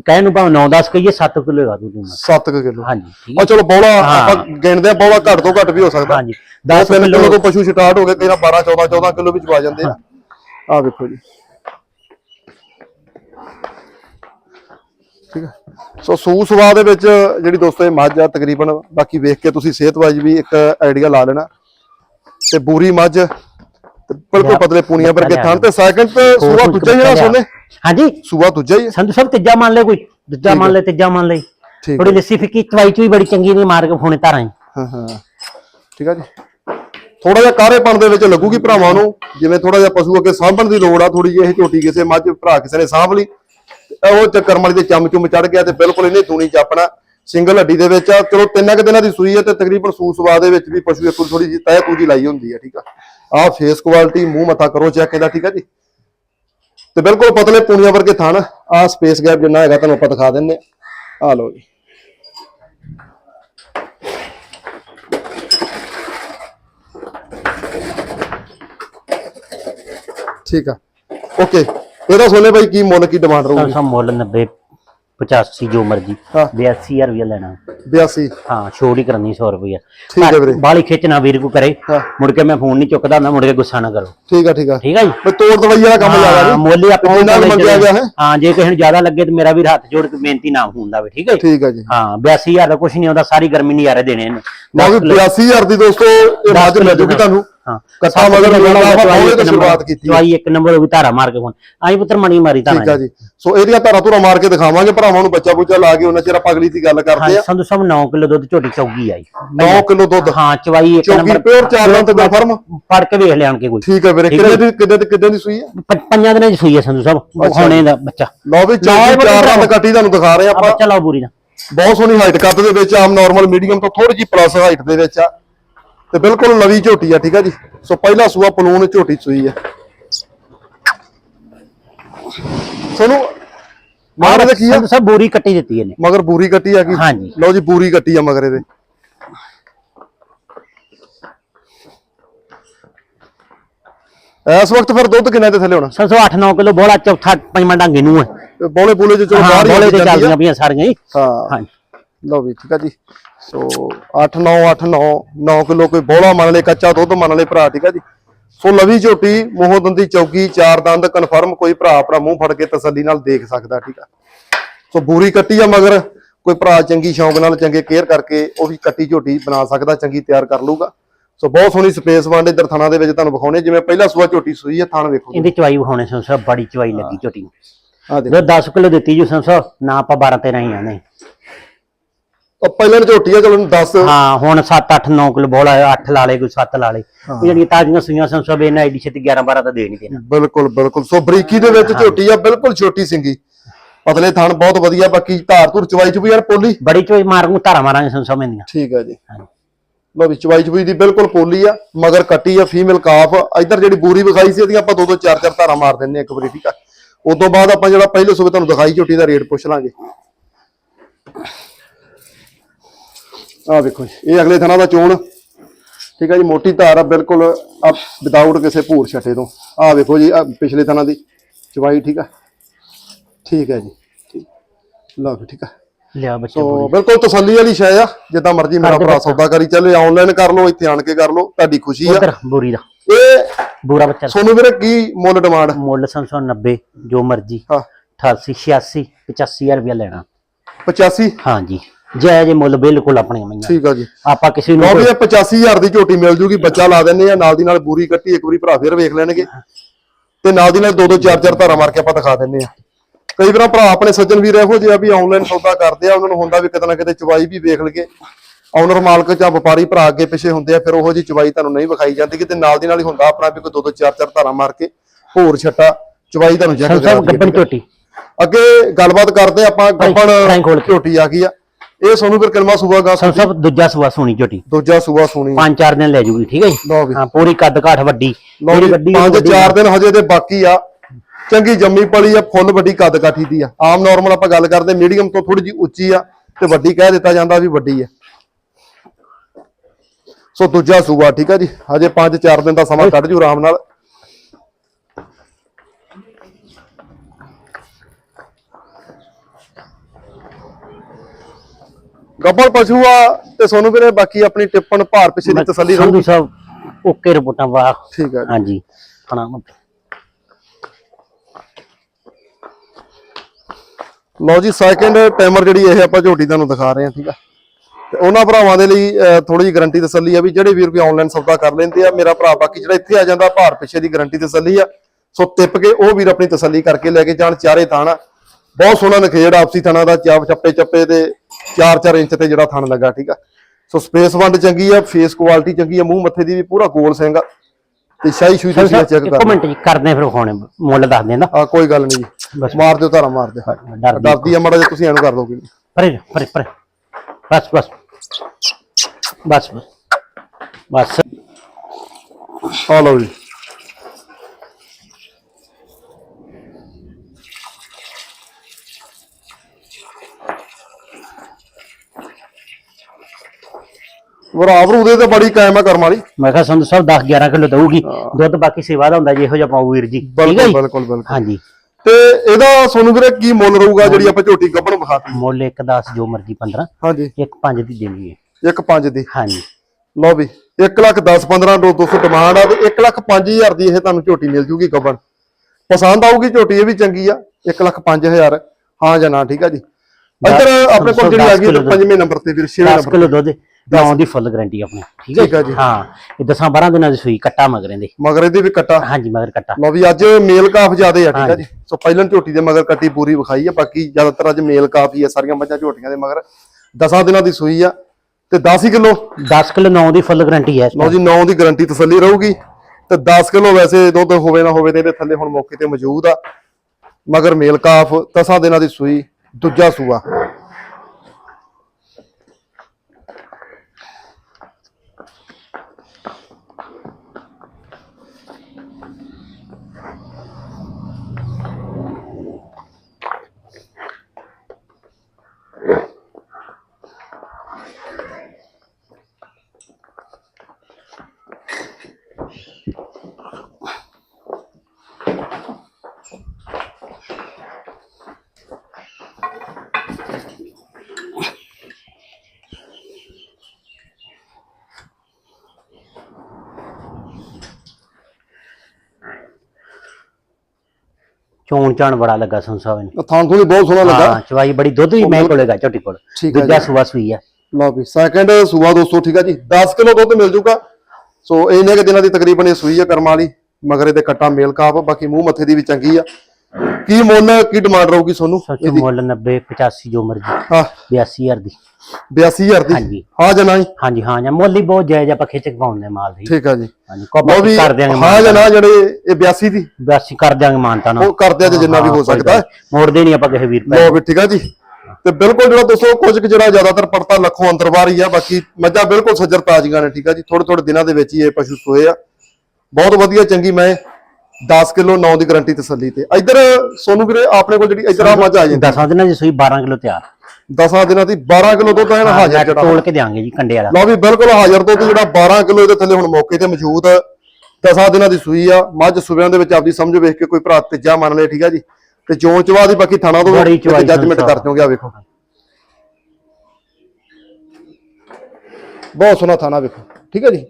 Speaker 2: ਕਹਿਣ ਨੂੰ ਭਾਵੇਂ 9-10 ਕਹੀਏ 7 ਕਿਲੋ ਹੈਗਾ ਦੁੱਧ ਨੂੰ
Speaker 1: 7 ਕਿਲੋ।
Speaker 2: ਹਾਂਜੀ ਠੀਕ
Speaker 1: ਆ ਚਲੋ ਬੋਲਾ। ਆਪਾਂ ਗਿਣਦੇ ਆ ਬੋਲਾ ਘੱਟ ਤੋਂ ਘੱਟ ਵੀ ਹੋ ਸਕਦਾ।
Speaker 2: ਹਾਂਜੀ
Speaker 1: 10
Speaker 2: 10
Speaker 1: ਕਿਲੋ। ਤੋਂ ਪਸ਼ੂ ਸਟਾਰਟ ਹੋ ਗਏ ਕਈ 12 14 14 ਕਿਲੋ ਵਿੱਚ ਆ ਜਾਂਦੇ ਆ। ਆ ਵੇਖੋ ਜੀ। ਠੀਕ ਹੈ। ਸੋ ਸੂ ਸਵਾ ਦੇ ਵਿੱਚ ਜਿਹੜੀ ਦੋਸਤੋ ਇਹ ਮੱਝ ਆ ਤਕਰੀਬਨ ਬਾਕੀ ਵੇਖ ਕੇ ਤੁਸੀਂ ਸਿਹਤਵਾਜ ਵੀ ਇੱਕ ਆਈਡੀਆ ਲਾ ਲੈਣਾ। ਤੇ ਬੂਰੀ ਮੱਝ ਤੇ ਬਿਲਕੁਲ ਪਤਲੇ ਪੂਣੀਆਂ ਵਰਗੇ ਥਣ ਤੇ ਸੈਕੰਡ ਤੇ ਸੂਆ ਦੂਜਾ ਆ ਸੋਨੇ।
Speaker 2: ਹਾਂਜੀ?
Speaker 1: ਸੂਆ ਦੂਜਾ ਹੀ ਆ
Speaker 2: ਸੰਧੂ ਸਾਹਿਬ ਤੀਜਾ ਮੰਨ ਲੈ ਕੋਈ ਦੂਜਾ ਮੰਨ ਲੈ ਤੀਜਾ ਮੰਨ ਲੈ
Speaker 1: ਠੀਕ
Speaker 2: ਥੋੜੀ ਲੱਸੀ ਫਿੱਕੀ ਚਵਾਈ ਚੁਈ ਬੜੀ ਚੰਗੀ ਨਹੀਂ ਮਾਰ ਕੇ ਫੋਨੇ ਧਾਰਾਂ ਹੀ।
Speaker 1: ਹਾਂ ਹਾਂ। ਠੀਕ ਆ ਜੀ। ਥੋੜਾ ਜਿਹਾ ਕਾਰੇਪਣ ਦੇ ਵਿੱਚ ਲੱਗੂਗੀ ਭਰਾਵਾਂ ਨੂੰ ਜਿਵੇਂ ਥੋੜਾ ਜਿਹਾ ਪਸ਼ੂ ਅੱਗੇ ਸਾਂਭਣ ਦੀ ਲੋੜ ਆ ਥੋੜੀ ਜਿਹੀ ਇਹ ਝੋਟੀ ਕਿਸੇ ਮੱਝ ਭਰਾ ਕਿਸੇ ਨੇ ਸਾਂਭ ਲਈ। ਤੇ ਉਹ ਚੱਕਰ ਮਾਰੀ ਦੇ ਚਮ ਚੁੰਮ ਚੜ ਗਿਆ ਤੇ ਬਿਲਕੁਲ ਇਹਨੇ ਦੂਣੀ ਚਾਪਣਾ ਸਿੰਗਲ ਹੱਡੀ ਦੇ ਵਿੱਚ ਆ। ਚਲੋ ਤਿੰਨਾਂ ਕੁ ਦਿਨਾਂ ਦੀ ਸੂਈ ਹੈ ਤੇ ਤਕਰੀਬਨ ਸੂ ਸਵਾ ਦੇ ਵਿੱਚ ਵੀ ਪਸ਼ੂ ਇੱਕ ਥੋੜੀ ਜਿਹੀ ਤਹਿ ਤੂਜੀ ਲਾਈ ਹੁੰਦੀ ਹੈ ਠੀਕ ਆ। ਆਹ ਫੇਸ ਕੁਆਲਿਟੀ ਮੂੰਹ ਮੱਥਾ ਕਰੋ ਚੈੱਕ ਇਹਦਾ ਠੀਕ ਆ ਜੀ। ਤੇ ਬਿਲਕੁਲ ਪਤਲੇ ਪੂਣੀਆਂ ਵਰਗੇ ਥਣ ਆਹ ਸਪੇਸ ਗੈਪ ਜਿੰਨਾ ਹੈਗਾ ਤੁਹਾਨੂੰ ਆਪਾਂ ਦਿਖਾ ਦਿੰਨੇ ਆ ਲਓ ਜੀ। ਠੀਕ ਆ। ਓਕੇ ਇਹਦਾ ਸੋਨੇ ਬਾਈ ਕੀ ਮੁੱਲ, ਕੀ ਡਿਮਾਂਡ ਰਹੂਗੀ?
Speaker 2: ਸੰਸਾ ਮੁੱਲ 90 85 ਜੋ ਮਰਜ਼ੀ
Speaker 1: ਹਾਂ।
Speaker 2: 82000 ਰੁਪਇਆ ਲੈਣਾ।
Speaker 1: 82
Speaker 2: ਹਾਂ ਛੋੜ ਹੀ ਕਰਨੀ 100 ਰੁਪਇਆ
Speaker 1: ਠੀਕ ਹੈ ਵੀਰੇ।
Speaker 2: ਬਾਲੀ ਖਿੱਚਣਾ ਵੀਰ ਕੋ ਕਰੇ
Speaker 1: ਹਾਂ।
Speaker 2: ਮੁੜ ਕੇ ਮੈਂ ਫੋਨ ਨਹੀਂ ਚੁੱਕਦਾ ਮੈਂ ਮੁੜ ਕੇ ਗੁੱਸਾ ਨਾ ਕਰੋ।
Speaker 1: ਠੀਕ ਆ ਠੀਕ ਆ।
Speaker 2: ਠੀਕ ਆ ਜੀ?
Speaker 1: ਮੈਂ ਤੋੜ ਦਵਾਈ ਵਾਲਾ ਕੰਮ
Speaker 2: ਹਾਂ,
Speaker 1: ਨਹੀਂ
Speaker 2: ਮੁੱਲ ਹੀ ਆਪਾਂ
Speaker 1: ਜਿੰਨਾ ਕੁ ਮੰਗਿਆ ਗਿਆ ਹੈ।
Speaker 2: ਹਾਂ ਜੇ ਕਿਸੇ ਨੂੰ ਜ਼ਿਆਦਾ ਲੱਗੇ ਤੇ ਮੇਰਾ ਵੀ ਹੱਥ ਜੋੜ ਕੇ ਬੇਨਤੀ ਨਾ ਹੁੰਦਾ ਵੇ ਠੀਕ ਹੈ ਜੀ?
Speaker 1: ਠੀਕ ਆ ਜੀ।
Speaker 2: ਹਾਂ 82000 ਦਾ ਕੁਝ ਨਹੀਂ ਆਉਂਦਾ ਸਾਰੀ ਗਰਮੀ ਨਜ਼ਾਰੇ ਦੇਣੇ ਨੇ।
Speaker 1: ਲਓ ਵੀ 82000 ਦੀ ਦੋਸਤੋ ਇਹ ਮੱਝ ਮਿਲ ਜੂਗੀ ਤੁਹਾਨੂੰ।
Speaker 2: ਹਾਂ।
Speaker 1: ਕੱਟਾ ਮਗਰ ਮਿਲਣਾ ਆਪਾਂ ਹੌਲੇ ਤੋਂ ਸ਼ੁਰੂਆਤ ਕੀਤੀ। ਹੈ।
Speaker 2: ਚਵਾਈ ਇੱਕ ਨੰਬਰ ਹੋ ਗਈ ਧਾਰਾ ਮਾਰ ਕੇ ਹੁਣ। ਆਈ ਪੁੱਤਰ ਮਣੀ ਮਾਰੀ ਧਾਰਾ
Speaker 1: ਠੀਕ ਆ ਜੀ। ਸੋ ਇਹਦੀਆਂ ਧਾਰਾਂ ਧੁਰਾ ਮਾਰ ਕੇ ਦਿਖਾਵਾਂਗੇ ਭਰਾਵਾਂ ਨੂੰ ਬੱਚਾ ਬੁੱਚਾ ਲਾ ਕੇ ਉਹਨਾਂ ਚਿਰ ਆਪਾਂ ਅਗਲੀ ਦੀ ਗੱਲ ਕਰਦੇ ਆ।
Speaker 2: ਸੰਧੂ ਸਾਹਿਬ 9 ਕਿਲੋ ਦੁੱਧ ਝੋਟੀ ਚੌਗੀ ਆਈ।
Speaker 1: 9 ਕਿਲੋ ਦੁੱਧ।
Speaker 2: ਹਾਂ ਚਵਾਈ ਇੱਕ
Speaker 1: ਚੌਗੀ
Speaker 2: ਨੰਬਰ।
Speaker 1: ਪਿਓਰ ਚਾਰ ਦੰਦ ਤੇ ਫਰਮ।
Speaker 2: ਫੜ ਕੇ ਵੇਖ ਲਿਆਣ ਕੇ ਕੋਈ।
Speaker 1: ਠੀਕ ਆ ਵੀਰੇ
Speaker 2: ਠੀਕ
Speaker 1: ਕਿੰਨੇ
Speaker 2: ਹੈ।
Speaker 1: ਦੀ ਕਿੰਨੇ ਦੀ ਕਿੰਨੇ ਦੀ ਸੂਈ ਹੈ
Speaker 2: ਪ- ਪੰਜਾਂ ਦਿਨਾਂ ਚ ਸੂਈ ਹੈ ਸੰਧੂ ਸਾਹਿਬ
Speaker 1: ਅੱਛਾ।
Speaker 2: ਹੁਣੇ ਦਾ ਬੱਚਾ।
Speaker 1: ਲਓ ਵੀ
Speaker 2: ਲਓ
Speaker 1: ਚੌਗੀ
Speaker 2: ਇਹ
Speaker 1: ਚਾਰ
Speaker 2: ਬੱਚਾ।
Speaker 1: ਦੰਦ ਕੱਟੀ ਤੁਹਾਨੂੰ ਦਿਖਾ ਰਹੇ ਆਪਾਂ।
Speaker 2: ਬੱਚਾ ਲਾਓ ਦਾ।
Speaker 1: ਬਹੁਤ ਸੋਹਣੀ ਹਾਈਟ ਕੱਦ ਦੇ ਵਿੱਚ ਆਮ ਨਾਰਮਲ ਮੀਡੀਅਮ ਤੋਂ ਥੋੜੀ ਜਿਹੀ ਪਲੱਸ ਹਾਈਟ ਦੇ ਵਿੱਚ ਆ। ਤੇ ਬਿਲਕੁਲ ਨਵੀਂ ਝੋਟੀ ਆ ਠੀਕ ਆ ਜੀ। ਸੋ ਪਹਿਲਾ ਸੂਆ ਪਲੂਨ ਝੋਟੀ ਸੂਈ ਆ। ਤੁਹਾਨੂੰ ਮਗਰ ਇਹਦੇ ਕੀ ਆ?
Speaker 2: ਸਾਹਿਬ ਬੋਰੀ ਕੱਟੀ ਦਿੱਤੀ ਇਹਨੇ।
Speaker 1: ਮਗਰ ਬੂਰੀ ਕੱਟੀ ਆ
Speaker 2: ਹਾਂਜੀ।
Speaker 1: ਲਓ ਜੀ ਬੂਰੀ ਕੱਟੀ ਆ ਮਗਰ ਇਹਦੇ। ਇਸ ਵਕਤ ਫਿਰ ਦੁੱਧ ਕਿੰਨੇ ਦੇ ਥੱਲੇ ਹੋਣਾ?
Speaker 2: ਸੰਧੂ 8-9 ਕਿਲੋ ਬੋਲਾ ਚੌਥਾ ਪੰਜਵਾਂ ਡਾਂਗੇ ਨੂੰ ਹੈ
Speaker 1: ਤੇ ਬੋਲੇ ਬੋਲੇ ਚ ਚਲੋ
Speaker 2: ਹਾਂ
Speaker 1: ਬਾਹਰ ਹੀ
Speaker 2: ਬੋਲੇ ਤੇ
Speaker 1: ਜਾਂਦੀ ਆ।
Speaker 2: ਚੱਲਦੀਆਂ ਪਈਆਂ ਸਾਰੀਆਂ ਹੀ।
Speaker 1: ਹਾਂ।
Speaker 2: ਹਾਂਜੀ।
Speaker 1: ਲਓ ਵੀ ਠੀਕ ਆ ਜੀ। ਸੋ 8 9 8 9 9 ਕਿਲੋ ਕੋਈ ਬੋਲਾ ਮੰਨ ਲੈ ਕੱਚਾ ਦੁੱਧ ਮੰਨ ਲੈ ਭਰਾ ਠੀਕ ਆ ਜੀ। ਸੋ ਲਵੀ ਝੋਟੀ ਮੋਹ ਦੰਦੀ ਚੌਕੀ ਚਾਰ ਦੰਦ ਕਨਫਰਮ ਕੋਈ ਭਰਾ ਆਪਣਾ ਮੂੰਹ ਫੜ ਕੇ ਤਸੱਲੀ ਨਾਲ ਦੇਖ ਸਕਦਾ ਠੀਕ ਆ। ਸੋ ਬੂਰੀ ਕੱਟੀ ਆ ਮਗਰ ਕੋਈ ਭਰਾ ਚੰਗੀ ਸ਼ੌਂਕ ਨਾਲ ਚੰਗੇ ਕੇਅਰ ਕਰਕੇ ਉਹ ਵੀ ਕੱਟੀ ਝੋਟੀ ਬਣਾ ਸਕਦਾ ਚੰਗੀ ਤਿਆਰ ਕਰ ਲੂਗਾ ਸੋ ਬਹੁਤ ਸੋਹਣੀ ਸਪੇਸ ਵੰਡ ਇਧਰ ਥਣਾ ਦੇ ਵਿੱਚ ਤੁਹਾਨੂੰ ਵਿਖਾਉਣੇ ਜਿਵੇਂ ਪਹਿਲਾ ਸੂਆ ਝੋਟੀ ਸੂਈ ਹੈ ਥਣ ਵੇਖੋ
Speaker 2: ਇਹਦੀ ਚਵਾਈ ਵਿਖਾਉਣੇ ਸੰਧੂ ਸਾਹਿਬ ਬੜੀ ਚਵਾਈ ਲੱਗੀ ਝੋਟੀ ਨੂੰ।
Speaker 1: ਆ ਦੇ
Speaker 2: ਜੋ 10 ਕਿਲੋ ਦਿੱਤੀ ਜੋ ਸਾਹਿਬ ਨਾ ਆਪਾਂ 12-13 ਹੀ ਆਨੇ
Speaker 1: ਉਹ ਪਹਿਲਾਂ ਝੋਟੀ ਆ ਚਲੋ 10
Speaker 2: ਹਾਂ ਹੁਣ 7-8-9 ਕਿਲੋ ਬੋਲਾ 8 ਲਾ ਲੇ ਕੋਈ 7 ਲਾ ਲੇ ਜਿਹੜੀਆਂ ਤਾਜ਼ੀਆਂ ਸੂਈਆਂ ਸੰਧੂ ਸਾਹਿਬ ਇਹਨਾਂ ਐਡੀ ਛੇਤੀ 11-12 ਤਾਂ ਦੇ ਨਹੀਂ ਦੇਣਾ।
Speaker 1: ਬਿਲਕੁਲ ਬਿਲਕੁਲ। ਸੋ ਬਰੀਕੀ ਦੇ ਵਿੱਚ ਝੋਟੀ ਆ ਬਿਲਕੁਲ ਛੋਟੀ ਸਿੰਗੀ। ਪਤਲੇ ਥਣ ਬਹੁਤ ਵਧੀਆ ਬਾਕੀ ਧਾਰ ਧੁਰ ਚਵਾਈ ਚ ਵੀ ਯਾਰ ਪੋਲੀ?
Speaker 2: ਬੜੀ ਚਵਾਈ ਮਾਰ ਨੂੰ ਧਾਰਾ ਮਾਰਾਂਗੇ ਸਾਹਿਬ ਇਹਦੀਆਂ
Speaker 1: ਠੀਕ ਆ ਜੀ। ਲੋ ਵੀ ਚਵਾਈ ਚਵਾਈ ਦੀ ਬਿਲਕੁਲ ਪੋਲੀ ਆ ਮਗਰ ਕੱਟੀ ਆ ਫੀਮੇਲ ਕਾਫ ਇੱਧਰ ਜਿਹੜੀ ਬੂਰੀ ਵਿਖਾਈ ਸੀ ਇਹਦੀਆਂ ਆਪਾਂ ਦੋ ਦੋ ਚਾਰ ਚਾਰ ਧਾਰਾਂ ਮਾਰ ਦਿੰਨੇ ਇੱਕ ਵਾਰੀ ਠੀਕ ਆ। ਤੋਂ ਬਾਅਦ ਆਪਾਂ ਜਿਹੜਾ ਪਹਿਲੇ ਸੂਬੇ ਤੁਹਾਨੂੰ ਦਿਖਾਈ ਝੋਟੀ ਦਾ ਰੇਟ ਪੁੱਛ ਲਾਂਗੇ। ਆ ਵੇਖੋ ਜੀ ਇਹ ਅਗਲੇ ਥਣਾ ਦਾ ਚੋਣ। ਠੀਕ ਹੈ ਜੀ ਮੋਟੀ ਧਾਰ ਆ ਬਿਲਕੁਲ ਆ ਵਿਦਆਊਟ ਕਿਸੇ ਭੂਰ ਛੱਟੇ ਤੋਂ। ਆ ਵੇਖੋ ਜੀ ਪਿਛਲੇ ਥਣਾ ਦੀ ਚਵਾਈ ਠੀਕ ਆ? ਠੀਕ ਹੈ ਜੀ ਲਓ ਠੀਕ ਆ।
Speaker 2: ਲਿਆ ਬੱਚੇ
Speaker 1: ਸੋ ਬਿਲਕੁਲ ਤਸੱਲੀ ਵਾਲੀ ਸ਼ੈ ਆ ਜਿੱਦਾਂ ਮਰਜ਼ੀ ਮੇਰਾ ਭਰਾ। ਸੌਦਾ ਕਰੀ ਚੱਲੇ ਆਨਲਾਈਨ ਕਰ ਲਓ ਇੱਥੇ ਆਣ ਕੇ ਕਰ ਲਓ ਤੁਹਾਡੀ ਖੁਸ਼ੀ ਆ।
Speaker 2: ਬੋਰੀ ਦਾ।
Speaker 1: ਇਹ
Speaker 2: ਬੂਰਾ ਬੱਚਾ।
Speaker 1: ਸੋਨੂੰ ਵੀਰੇ ਕੀ ਮੁੱਲ ਡਿਮਾਂਡ
Speaker 2: ਮੁੱਲ 390 ਜੋ ਮਰਜ਼ੀ।
Speaker 1: ਹਾਂ।
Speaker 2: 88 86 85000 ਰੁਪਇਆ ਲੈਣਾ।
Speaker 1: 85
Speaker 2: ਹਾਂਜੀ। ਜੈ ਜੇ ਮੁੱਲ ਬਿਲਕੁਲ ਆਪਣੀਆਂ ਮਈਆਂ
Speaker 1: ਠੀਕ ਆ ਜੀ।
Speaker 2: ਆਪਾਂ ਕਿਸੇ ਨੂੰ
Speaker 1: ਇਹ 85000 ਦੀ ਝੋਟੀ ਮਿਲ ਜੂਗੀ ਬੱਚਾ ਲਾ ਦਿੰਨੇ ਆ ਨਾਲ ਦੀ ਨਾਲ ਬੂਰੀ ਕੱਟੀ ਇੱਕ ਵਾਰੀ ਭਰਾ ਫੇਰ ਵੇਖ ਲੈਣਗੇ। ਤੇ ਨਾਲ ਦੀ ਨਾਲ ਦੋ ਦੋ ਚਾਰ ਚਾਰ ਧਾਰਾ ਮਾਰ ਕੇ ਆਪਾਂ ਦਿਖਾ ਦਿੰਨੇ ਆ। ਕਈ ਵਾਰ ਭਰਾ ਆਪਣੇ ਸੱਜਣ ਵੀਰ ਇਹੋ ਜਿਹੇ ਆ ਵੀ ਆਨਲਾਈਨ ਸੌਦਾ ਕਰਦੇ ਆ ਉਹਨਾਂ ਨੂੰ ਹੁੰਦਾ ਵੀ ਕਿਤੇ ਨਾ ਕਿਤੇ ਚਵਾਈ ਵੀ ਵੇਖ ਲਈਏ। ਆਨਰ ਮਾਲਕ ਜਾਂ ਵਪਾਰੀ ਭਰਾ ਅੱਗੇ ਪਿੱਛੇ ਹੁੰਦੇ ਆ ਫਿਰ ਉਹੋ ਜੀ ਚਵਾਈ ਤੁਹਾਨੂੰ ਨਹੀਂ ਵਿਖਾਈ ਜਾਂਦੀ ਕਿਤੇ ਨਾਲ ਦੀ ਨਾਲ ਹੀ ਹੁੰਦਾ ਆਪਣਾ ਵੀ ਕੋਈ ਦੋ ਦੋ ਚਾਰ ਚਾਰ ਧਾਰਾ ਮਾਰ ਕੇ ਹੋਰ ਛੱਟਾ ਚਵਾਈ ਤੁਹਾਨੂੰ ਚੈੱਕ ਕਰਾ
Speaker 2: ਗੱਬਣ ਝੋਟੀ।
Speaker 1: ਅੱਗੇ ਗੱਲਬਾਤ ਕਰਦੇ ਆਪਾਂ ਗੱਬਣ। ਝੋਟੀ ਆ ਗਈ ਆ। ਇਹ ਸੋਨੂੰ ਫਿਰ ਕਿਲਮਾ ਸੂਆ ਗਾ
Speaker 2: ਸਭ ਸਭ ਦੂਜਾ ਸੁਆ ਸੋਣੀ ਝੋਟੀ।
Speaker 1: ਦੂਜਾ ਸੂਆ ਸੁਣੀ
Speaker 2: ਪੰਜ ਚਾਰ ਦਿਨ ਲੈ ਜੂਗੀ ਠੀਕ ਹੈ ਜੀ?
Speaker 1: ਵੀ।
Speaker 2: ਹਾਂ ਪੂਰੀ ਕੱਦ ਕਾਠ ਵੱਡੀ
Speaker 1: ਜੀ,
Speaker 2: ਵੱਡੀ
Speaker 1: ਪੰਜ ਚਾਰ ਦਿਨ ਹਜੇ ਤੇ ਬਾਕੀ ਆ। ਚੰਗੀ ਜੰਮੀ ਪਲੀ ਆ ਫੁੱਲ ਵੱਡੀ ਕੱਦ ਕਾਠੀ ਦੀ ਆ। ਆਮ ਨਾਰਮਲ ਆਪਾਂ ਗੱਲ ਕਰਦੇ ਮੀਡੀਅਮ ਤੋਂ ਥੋੜੀ ਜੀ ਉੱਚੀ ਆ ਤੇ ਵੱਡੀ ਕਹਿ ਦਿੱਤਾ ਜਾਂਦਾ ਵੀ ਵੱਡੀ ਆ। ਸੋ ਦੂਜਾ ਸੂਆ ਠੀਕ ਆ ਜੀ? ਹਜੇ 5-4 ਦਿਨ ਦਾ ਸਮਾਂ ਕੱਢ ਜੂ ਆਰਾਮ ਨਾਲ। ਗੱਬਲ ਪਸ਼ੂ ਆ ਤੇ ਸੋਨੂੰ ਵੀਰੇ ਬਾਕੀ ਆਪਣੀ ਟਿੱਪਣ ਭਾਰ ਪਿੱਛੇ ਦੀ ਤਸੱਲੀ
Speaker 2: ਸੰਧੂ
Speaker 1: ਰਹੂਗੀ।
Speaker 2: ਸਾਹਿਬ ਓਕੇ ਰਿਪੋਰਟਾਂ ਵਾਹ
Speaker 1: ਠੀਕ ਆ ਜੀ।
Speaker 2: ਹਾਂਜੀ ਫਣਾ
Speaker 1: ਲਓ ਜੀ ਸੈਕਿੰਡ ਟਾਈਮਰ ਜਿਹੜੀ ਇਹ ਆਪਾਂ ਝੋਟੀ ਤੁਹਾਨੂੰ ਦਿਖਾ ਰਹੇ ਹਾਂ ਠੀਕ ਆ। ਤੇ ਉਹਨਾਂ ਭਰਾਵਾਂ ਦੇ ਲਈ ਥੋੜੀ ਜਿਹੀ ਗਾਰੰਟੀ ਤਸੱਲੀ ਆ ਵੀ ਜਿਹੜੇ ਵੀਰ ਕੋਈ ਆਨਲਾਈਨ ਸੌਦਾ ਕਰ ਲੈਂਦੇ ਆ ਮੇਰਾ ਭਰਾ ਬਾਕੀ ਜਿਹੜਾ ਇੱਥੇ ਆ ਜਾਂਦਾ ਭਾਰ ਪਿੱਛੇ ਦੀ ਗਾਰੰਟੀ ਤਸੱਲੀ ਆ। ਸੋ ਟਿੱਪ ਕੇ ਉਹ ਵੀਰ ਆਪਣੀ ਤਸੱਲੀ ਕਰਕੇ ਲੈ ਕੇ ਜਾਣ ਚਾਰੇ ਥਾਣਾ। ਬਹੁਤ ਸੋਹਣਾ ਨਖੇੜ ਆਪਸੀ ਥਾਣਾ ਦਾ ਚਾਪ ਚੱਪੇ ਚੱਪੇ ਤੇ 4-4 ਇੰਚ ਤੇ ਜਿਹੜਾ ਥਣ ਲੱਗਾ ਠੀਕ ਆ? ਸੋ ਸਪੇਸ ਵੰਡ ਚੰਗੀ ਆ ਫੇਸ ਕੁਆਲਿਟੀ ਚੰਗੀ ਆ ਮੂੰਹ ਮੱਥੇ ਦੀ ਵੀ ਪੂਰਾ ਗੋਲ ਸਿੰਘ ਆ। ਤੇ ਸ਼ਾਹੀ ਸ਼ੂਈ ਤੁਸੀਂ ਚੈੱਕ
Speaker 2: ਇੱਕ
Speaker 1: ਕਰ
Speaker 2: ਮਿੰਟ ਜੀ ਕਰਦੇ ਫਿਰ ਖਾਣੇ ਮੁੱਲ ਦੱਸ ਦੇਣਾ
Speaker 1: ਆ ਕੋਈ ਗੱਲ ਨਹੀਂ ਜੀ। ਮਾਰ ਦਿਓ ਧਾਰਾ ਮਾਰ ਦਿਓ।
Speaker 2: ਡਰਦੀ
Speaker 1: ਡਰਦੀ ਆ ਮਾੜਾ ਜਿਹਾ ਤੁਸੀਂ ਇਹਨੂੰ ਕਰ ਦੋਗੇ
Speaker 2: ਪਰੇ ਪਰੇ ਪਰੇ। ਬਸ ਬਸ। ਬਸ ਬਸ। ਬਸ।
Speaker 1: ਆ ਲਓ ਜੀ। ਬਰਾਬਰ ਉਹਦੇ ਤੇ ਬੜੀ ਕਾਇਮ ਆ ਕਰਮ ਵਾਲੀ।
Speaker 2: ਮੈਂ ਕਿਹਾ ਸੰਧੂ ਸਾਹਿਬ 10 11 ਕਿਲੋ ਦਊਗੀ ਦੁੱਧ ਬਾਕੀ ਸੇਵਾ ਦਾ ਹੁੰਦਾ ਜੀ ਇਹੋ ਜਿਹਾ ਪਾਉ ਵੀਰ ਜੀ। ਠੀਕ ਹੈ
Speaker 1: ਬਿਲਕੁਲ ਬਿਲਕੁਲ ਬਿਲਕੁਲ।
Speaker 2: ਹਾਂਜੀ।
Speaker 1: ਤੇ ਇਹਦਾ ਸੋਨੂੰ ਵੀਰੇ ਕੀ ਮੁੱਲ ਰਹੂਗਾ ਜਿਹੜੀ ਆਪਾਂ ਝੋਟੀ ਗੱਬਣ ਵਿਖਾਤੀ
Speaker 2: ਮੁੱਲ ਇੱਕ 10 ਜੋ ਮਰਜ਼ੀ 15
Speaker 1: ਹਾਂਜੀ।
Speaker 2: ਇੱਕ 5 ਦੀ ਦੇਣੀ ਹੈ।
Speaker 1: ਇੱਕ ਦੀ।
Speaker 2: ਹਾਂਜੀ।
Speaker 1: ਲਓ ਵੀ 1 ਲੱਖ 10 15 ਦੋ 200 ਡਿਮਾਂਡ ਆ ਤੇ 1 ਲੱਖ 5000 ਦੀ ਇਹ ਤੁਹਾਨੂੰ ਝੋਟੀ ਮਿਲ ਜੂਗੀ ਗੱਬਣ ਪਸੰਦ ਆਊਗੀ ਝੋਟੀ ਇਹ ਵੀ ਚੰਗੀ ਆ। 1 ਲੱਖ 5000 ਹਾਂ ਜਾਂ ਨਾ ਠੀਕ ਆ ਜੀ। ਇੱਧਰ ਆਪਣੇ ਕੋਲ ਜਿਹੜੀ ਆ ਗਈ ਤੇ ਪੰਜਵੇਂ ਨੰਬਰ ਤੇ ਵੀਰ ਛੇਵੇਂ
Speaker 2: 10
Speaker 1: ਨੰਬਰ
Speaker 2: ਕਿਲੋ ਦੁੱਧ। ਗਾਉਂ ਦੀ ਫੁੱਲ ਗਾਰੰਟੀ ਆਪਣੀ ਠੀਕ ਹੈ
Speaker 1: ਠੀਕ ਹੈ ਜੀ।
Speaker 2: ਹਾਂ ਇਹ 10 12 ਦਿਨਾਂ ਦੀ ਸੂਈ ਕੱਟਾ ਮਗਰੇ ਦੇ
Speaker 1: ਮਗਰ ਇਹਦੀ ਵੀ ਕੱਟਾ?
Speaker 2: ਹਾਂਜੀ ਮਗਰ ਕੱਟਾ।
Speaker 1: ਲਓ ਵੀ ਅੱਜ ਮੇਲ ਕਾਫ ਜ਼ਿਆਦੇ ਆ ਠੀਕ ਆ ਜੀ। ਸੋ ਪਹਿਲਾਂ ਝੋਟੀ ਦੇ ਮਗਰ ਕੱਟੀ ਪੂਰੀ ਵਿਖਾਈ ਆ ਬਾਕੀ ਜ਼ਿਆਦਾਤਰ ਅੱਜ ਮੇਲ ਕਾਫ ਹੀ ਆ ਸਾਰੀਆਂ ਮੱਝਾਂ ਝੋਟੀਆਂ ਦੇ ਮਗਰ। 10 ਦਿਨਾਂ ਦੀ ਸੂਈ ਆ ਤੇ 10 ਹੀ ਕਿਲੋ?
Speaker 2: 10 ਕਿਲੋ 9 ਦੀ ਫੁੱਲ ਗਾਰੰਟੀ ਹੈ
Speaker 1: ਲਓ ਜੀ 9 ਦੀ ਗਾਰੰਟੀ ਤਸੱਲੀ ਰਹੂਗੀ ਤੇ 10 ਕਿਲੋ ਵੈਸੇ ਦੁੱਧ ਹੋਵੇ ਨਾ ਹੋਵੇ ਤੇ ਇਹਦੇ ਥੱਲੇ ਹੁਣ ਮੌਕੇ ਤੇ ਮੌਜੂਦ ਆ। ਮਗਰ ਮੇਲ ਕਾਫ 10 ਦਿਨਾਂ ਦੀ ਸੂਈ ਦੂਜਾ ਸੂਆ।
Speaker 2: ਚੋਣ ਚਾਣ ਬੜਾ ਲੱਗਾ ਸਾਹਿਬ ਨੇ।
Speaker 1: ਥਾਂ ਥੋੜੀ ਬਹੁਤ ਸੋਹਣਾ ਲੱਗਾ।
Speaker 2: ਹਾਂ ਚਵਾਈ ਬੜੀ ਦੁੱਧ ਵੀ ਮੈਂ ਕੋਲੇਗਾ ਝੋਟੀ ਕੋਲ।
Speaker 1: ਠੀਕ ਹੈ
Speaker 2: ਦੂਜਾ ਸੂਆ ਸੂਈ ਹੈ
Speaker 1: ਲਓ ਵੀ ਸੈਕੰਡ ਸੂਆ ਦੋਸਤੋ ਠੀਕ ਆ ਜੀ। 10 ਕਿਲੋ ਦੁੱਧ ਮਿਲ ਜੂਗਾ। ਸੋ ਇੰਨੇ ਕੁ ਦਿਨਾਂ ਦੀ ਤਕਰੀਬਨ ਇਹ ਸੂਈ ਆ ਕਰਮ ਵਾਲੀ। ਮਗਰ ਇਹਦੇ ਕੱਟਾ ਮੇਲ ਕਾਪ ਬਾਕੀ ਮੂੰਹ ਮੱਥੇ ਦੀ ਵੀ ਚੰਗੀ ਆ। ਕੀ ਮੁੱਲ ਕੀ ਡਿਮਾਂਡ ਰਹੂਗੀ ਤੁਹਾਨੂੰ?
Speaker 2: ਸੱਚੋ ਮੁੱਲ 90 85 ਜੋ ਮਰਜ਼ੀ।
Speaker 1: ਹਾਂ।
Speaker 2: 82000 ਦੀ।
Speaker 1: 82000 ਦੀ?
Speaker 2: ਹਾਂਜੀ।
Speaker 1: ਹਾਂ ਜਾਂ ਨਾ ਜੀ?
Speaker 2: ਹਾਂਜੀ ਹਾਂ ਜਾਂ ਮੁੱਲ ਹੀ ਬਹੁਤ ਜਾਇਜ਼ ਆਪਾਂ ਖਿੱਚ ਕੇ ਪਾਉਂਦੇ ਮਾਲ ਦੀ।
Speaker 1: ਠੀਕ ਆ ਜੀ।
Speaker 2: ਹਾਂਜੀ ਕੋਪਾ ਕਰ ਦਿਆਂਗੇ
Speaker 1: ਹਾਂ ਜਾਂ ਨਾ ਜਿਹੜੇ ਇਹ 82 ਦੀ।
Speaker 2: ਬਸ ਕਰ ਦਿਆਂਗੇ ਮਾਨਤਾ ਨਾ
Speaker 1: ਉਹ ਕਰਦੇ ਆ ਜੇ ਜਿੰਨਾ ਵੀ ਹੋ ਸਕਦਾ। ਹੈ।
Speaker 2: ਮੋੜਦੇ ਨਹੀਂ ਆਪਾਂ ਕਿਸੇ ਵੀਰ
Speaker 1: ਲਓ ਵੀ ਠੀਕ ਆ ਜੀ। ਤੇ ਬਿਲਕੁਲ ਜਿਹੜਾ ਦੋਸਤੋ ਕੁਝ ਕੁ ਜਿਹੜਾ ਜ਼ਿਆਦਾਤਰ ਪੜਤਾ ਲੱਖੋਂ ਅੰਦਰ ਬਾਹਰ ਹੀ ਆ ਬਾਕੀ ਮੱਝਾਂ ਬਿਲਕੁਲ ਸੱਜਰ ਤਾਜ਼ੀਆਂ ਨੇ ਠੀਕ ਆ ਜੀ। ਥੋੜੇ ਥੋੜੇ ਦਿਨਾਂ ਦੇ ਵਿੱਚ ਹੀ ਇਹ ਪਸ਼ੂ ਸੋਏ ਆ। ਬਹੁਤ ਵਧੀਆ ਚੰਗੀ ਮੈਂ 10 ਕਿਲੋ 9 ਦੀ ਗਾਰੰਟੀ ਤਸੱਲੀ ਤੇ। ਇੱਧਰ ਸੋਨੂੰ ਵੀਰੇ ਆਪਣੇ ਕੋਲ ਜਿਹੜੀ ਇੱਧਰ ਆ ਮੱਝ ਆ ਜਾਂਦੀ।
Speaker 2: ਦਸਾਂ ਦਿਨਾਂ ਦੀ ਸੂਈ 12 ਕਿਲੋ ਤਿਆਰ।
Speaker 1: 10 ਦਿਨਾਂ ਦੀ 12 ਕਿਲੋ ਦੁੱਧ ਐਨ ਹਾਜ਼ਰ ਜਿਹੜਾ।
Speaker 2: ਤੋਲ ਕੇ ਦਿਆਂਗੇ ਜੀ ਕੰਡੇ ਵਾਲਾ।
Speaker 1: ਲਓ ਵੀ ਬਿਲਕੁਲ ਹਾਜ਼ਰ ਦੁੱਧ ਜਿਹੜਾ 12 ਕਿਲੋ ਇਹਦੇ ਥੱਲੇ ਹੁਣ ਮੌਕੇ ਤੇ ਮੌਜੂਦ। 10 ਦਿਨਾਂ ਦੀ ਸੂਈ ਆ। ਮੱਝ ਸੂਬਿਆਂ ਦੇ ਵਿੱਚ ਆਪਦੀ ਸਮਝ ਵੇਖ ਕੇ ਕੋਈ ਭਰਾ ਤੀਜਾ ਮੰਨ ਲੇ ਠੀਕ ਆ ਜੀ। ਤੇ ਚੋਂ ਚਵਾ ਦੀ ਬਾਕੀ ਥਾਣਾ ਤੋਂ ਜੱਜਮੈਂਟ। ਕਰ ਦਿਓਗੇ ਆ ਵੇਖੋ। ਬਹੁਤ ਸੋਹਣਾ ਥਾਣਾ ਵੇਖੋ ਠੀਕ ਹੈ ਜੀ।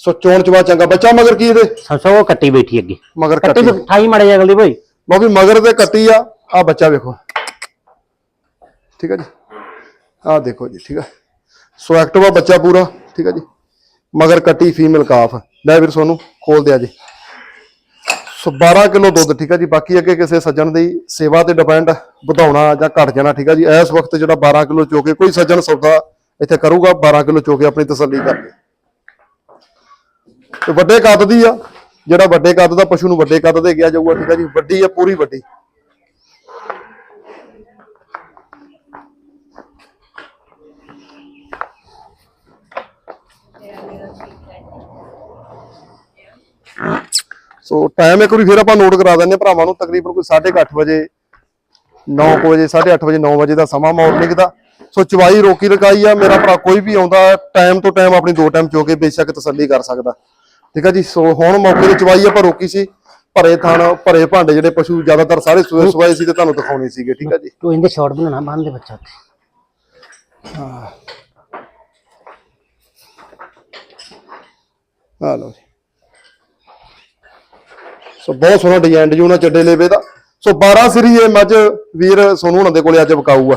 Speaker 1: ਸੋ ਚੋਣ ਚਵਾ ਚੰਗਾ ਬੱਚਾ ਮਗਰ ਕੀ ਇਹਦੇ?
Speaker 2: ਸਸੋ ਉਹ ਕੱਟੀ ਬੈਠੀ ਅੱਗੇ।
Speaker 1: ਮਗਰ
Speaker 2: ਕੱਟੀ
Speaker 1: ਕੱਟੀ।
Speaker 2: ਠਾਈ ਮੜੇ ਜਗਲਦੀ ਭਾਈ
Speaker 1: ਲਓ ਵੀ ਮਗਰ ਤੇ ਕੱਟੀ ਆ ਆ ਬੱਚਾ ਵੇਖੋ। ਠੀਕ ਹੈ ਜੀ? ਆ ਦੇਖੋ ਜੀ ਠੀਕ ਹੈ ਸੋ ਐਕਟਿਵਾ ਬੱਚਾ ਪੂਰਾ ਠੀਕ ਹੈ ਜੀ? ਮਗਰ ਕੱਟੀ ਫੀਮੇਲ ਕਾਫ ਲੈ ਵੀਰ ਸੋਨੂੰ ਖੋਲ ਦਿਆ ਜੀ। ਸੋ 12 ਕਿਲੋ ਦੁੱਧ ਠੀਕ ਹੈ ਜੀ? ਬਾਕੀ ਅੱਗੇ ਕਿਸੇ ਸੱਜਣ ਦੀ ਸੇਵਾ ਤੇ ਡਿਪੈਂਡ ਵਧਾਉਣਾ ਜਾਂ ਘਟ ਜਾਣਾ ਠੀਕ ਹੈ ਜੀ? ਇਸ ਵਕਤ ਜਿਹੜਾ 12 ਕਿਲੋ ਚੋਕੇ ਕੋਈ ਸੱਜਣ ਸੌਦਾ ਇੱਥੇ ਕਰੂਗਾ 12 ਕਿਲੋ ਚੋਕੇ ਆਪਣੀ ਤਸੱਲੀ ਕਰਕੇ। ਤੇ ਵੱਡੇ ਕੱਦ ਦੀ ਆ। ਜਿਹੜਾ ਵੱਡੇ ਕੱਦ ਦਾ ਪਸ਼ੂ ਨੂੰ ਵੱਡੇ ਕੱਦ ਦੇ ਗਿਆ ਜਾਊਗਾ, ਠੀਕ ਹੈ ਜੀ? ਵੱਡੀ ਆ, ਪੂਰੀ ਵੱਡੀ। ਸੋ ਟਾਈਮ ਇੱਕ ਵਾਰੀ ਫਿਰ ਆਪਾਂ ਨੋਟ ਕਰਾ ਦਿੰਦੇ ਹਾਂ। ਭਰਾਵਾਂ ਨੂੰ ਤਕਰੀਬਨ ਕੋਈ 8:30 ਵਜੇ 9 ਵਜੇ 8:30 ਵਜੇ 9 ਵਜੇ ਦਾ ਸਮਾਂ ਮਾਰਨਿੰਗ ਦਾ ਸੋ ਚਵਾਈ ਰੋਕੀ ਰਕਾਈ ਆ। ਮੇਰਾ ਭਰਾ ਕੋਈ ਵੀ ਆਉਂਦਾ ਟਾਈਮ ਤੋਂ ਟਾਈਮ ਆਪਣੀ ਦੋ ਟਾਈਮ ਚੋ ਕੇ ਬੇਸ਼ੱਕ ਤਸੱਲੀ ਕਰ ਸਕਦਾ। ਠੀਕ ਆ ਜੀ ਸੋ ਹੁਣ ਮੌਕੇ ਤੇ ਚਵਾਈ ਆਪਾਂ ਰੋਕੀ ਸੀ। ਭਰੇ ਥਣ ਭਰੇ ਭਾਂਡੇ ਜਿਹੜੇ ਪਸ਼ੂ ਜ਼ਿਆਦਾਤਰ ਸਾਰੇ ਸੂਏ ਸਵਾਏ ਸੀ ਤੇ ਤੁਹਾਨੂੰ ਦਿਖਾਉਣੇ ਸੀਗੇ ਠੀਕ ਆ ਜੀ।
Speaker 2: ਤੂੰ ਇਹਦੇ ਸ਼ਾਰਟ ਬਣਾਣਾ ਬੰਨ ਦੇ ਬੱਚਾ ਉੱਤੇ।
Speaker 1: ਆ ਲਓ ਜੀ। ਸੋ ਬਹੁਤ ਸੋਹਣਾ ਡਿਜ਼ਾਈਨ ਡਿਜੂਨਾ ਚੱਡੇ ਲੇਵੇ ਦਾ। ਸੋ 12 ਸਰੀ ਇਹ ਮੱਝ ਵੀਰ ਸੋਨੂੰ ਹੁਣਾਂ ਦੇ ਕੋਲੇ ਅੱਜ ਵਿਕਾਊ ਆ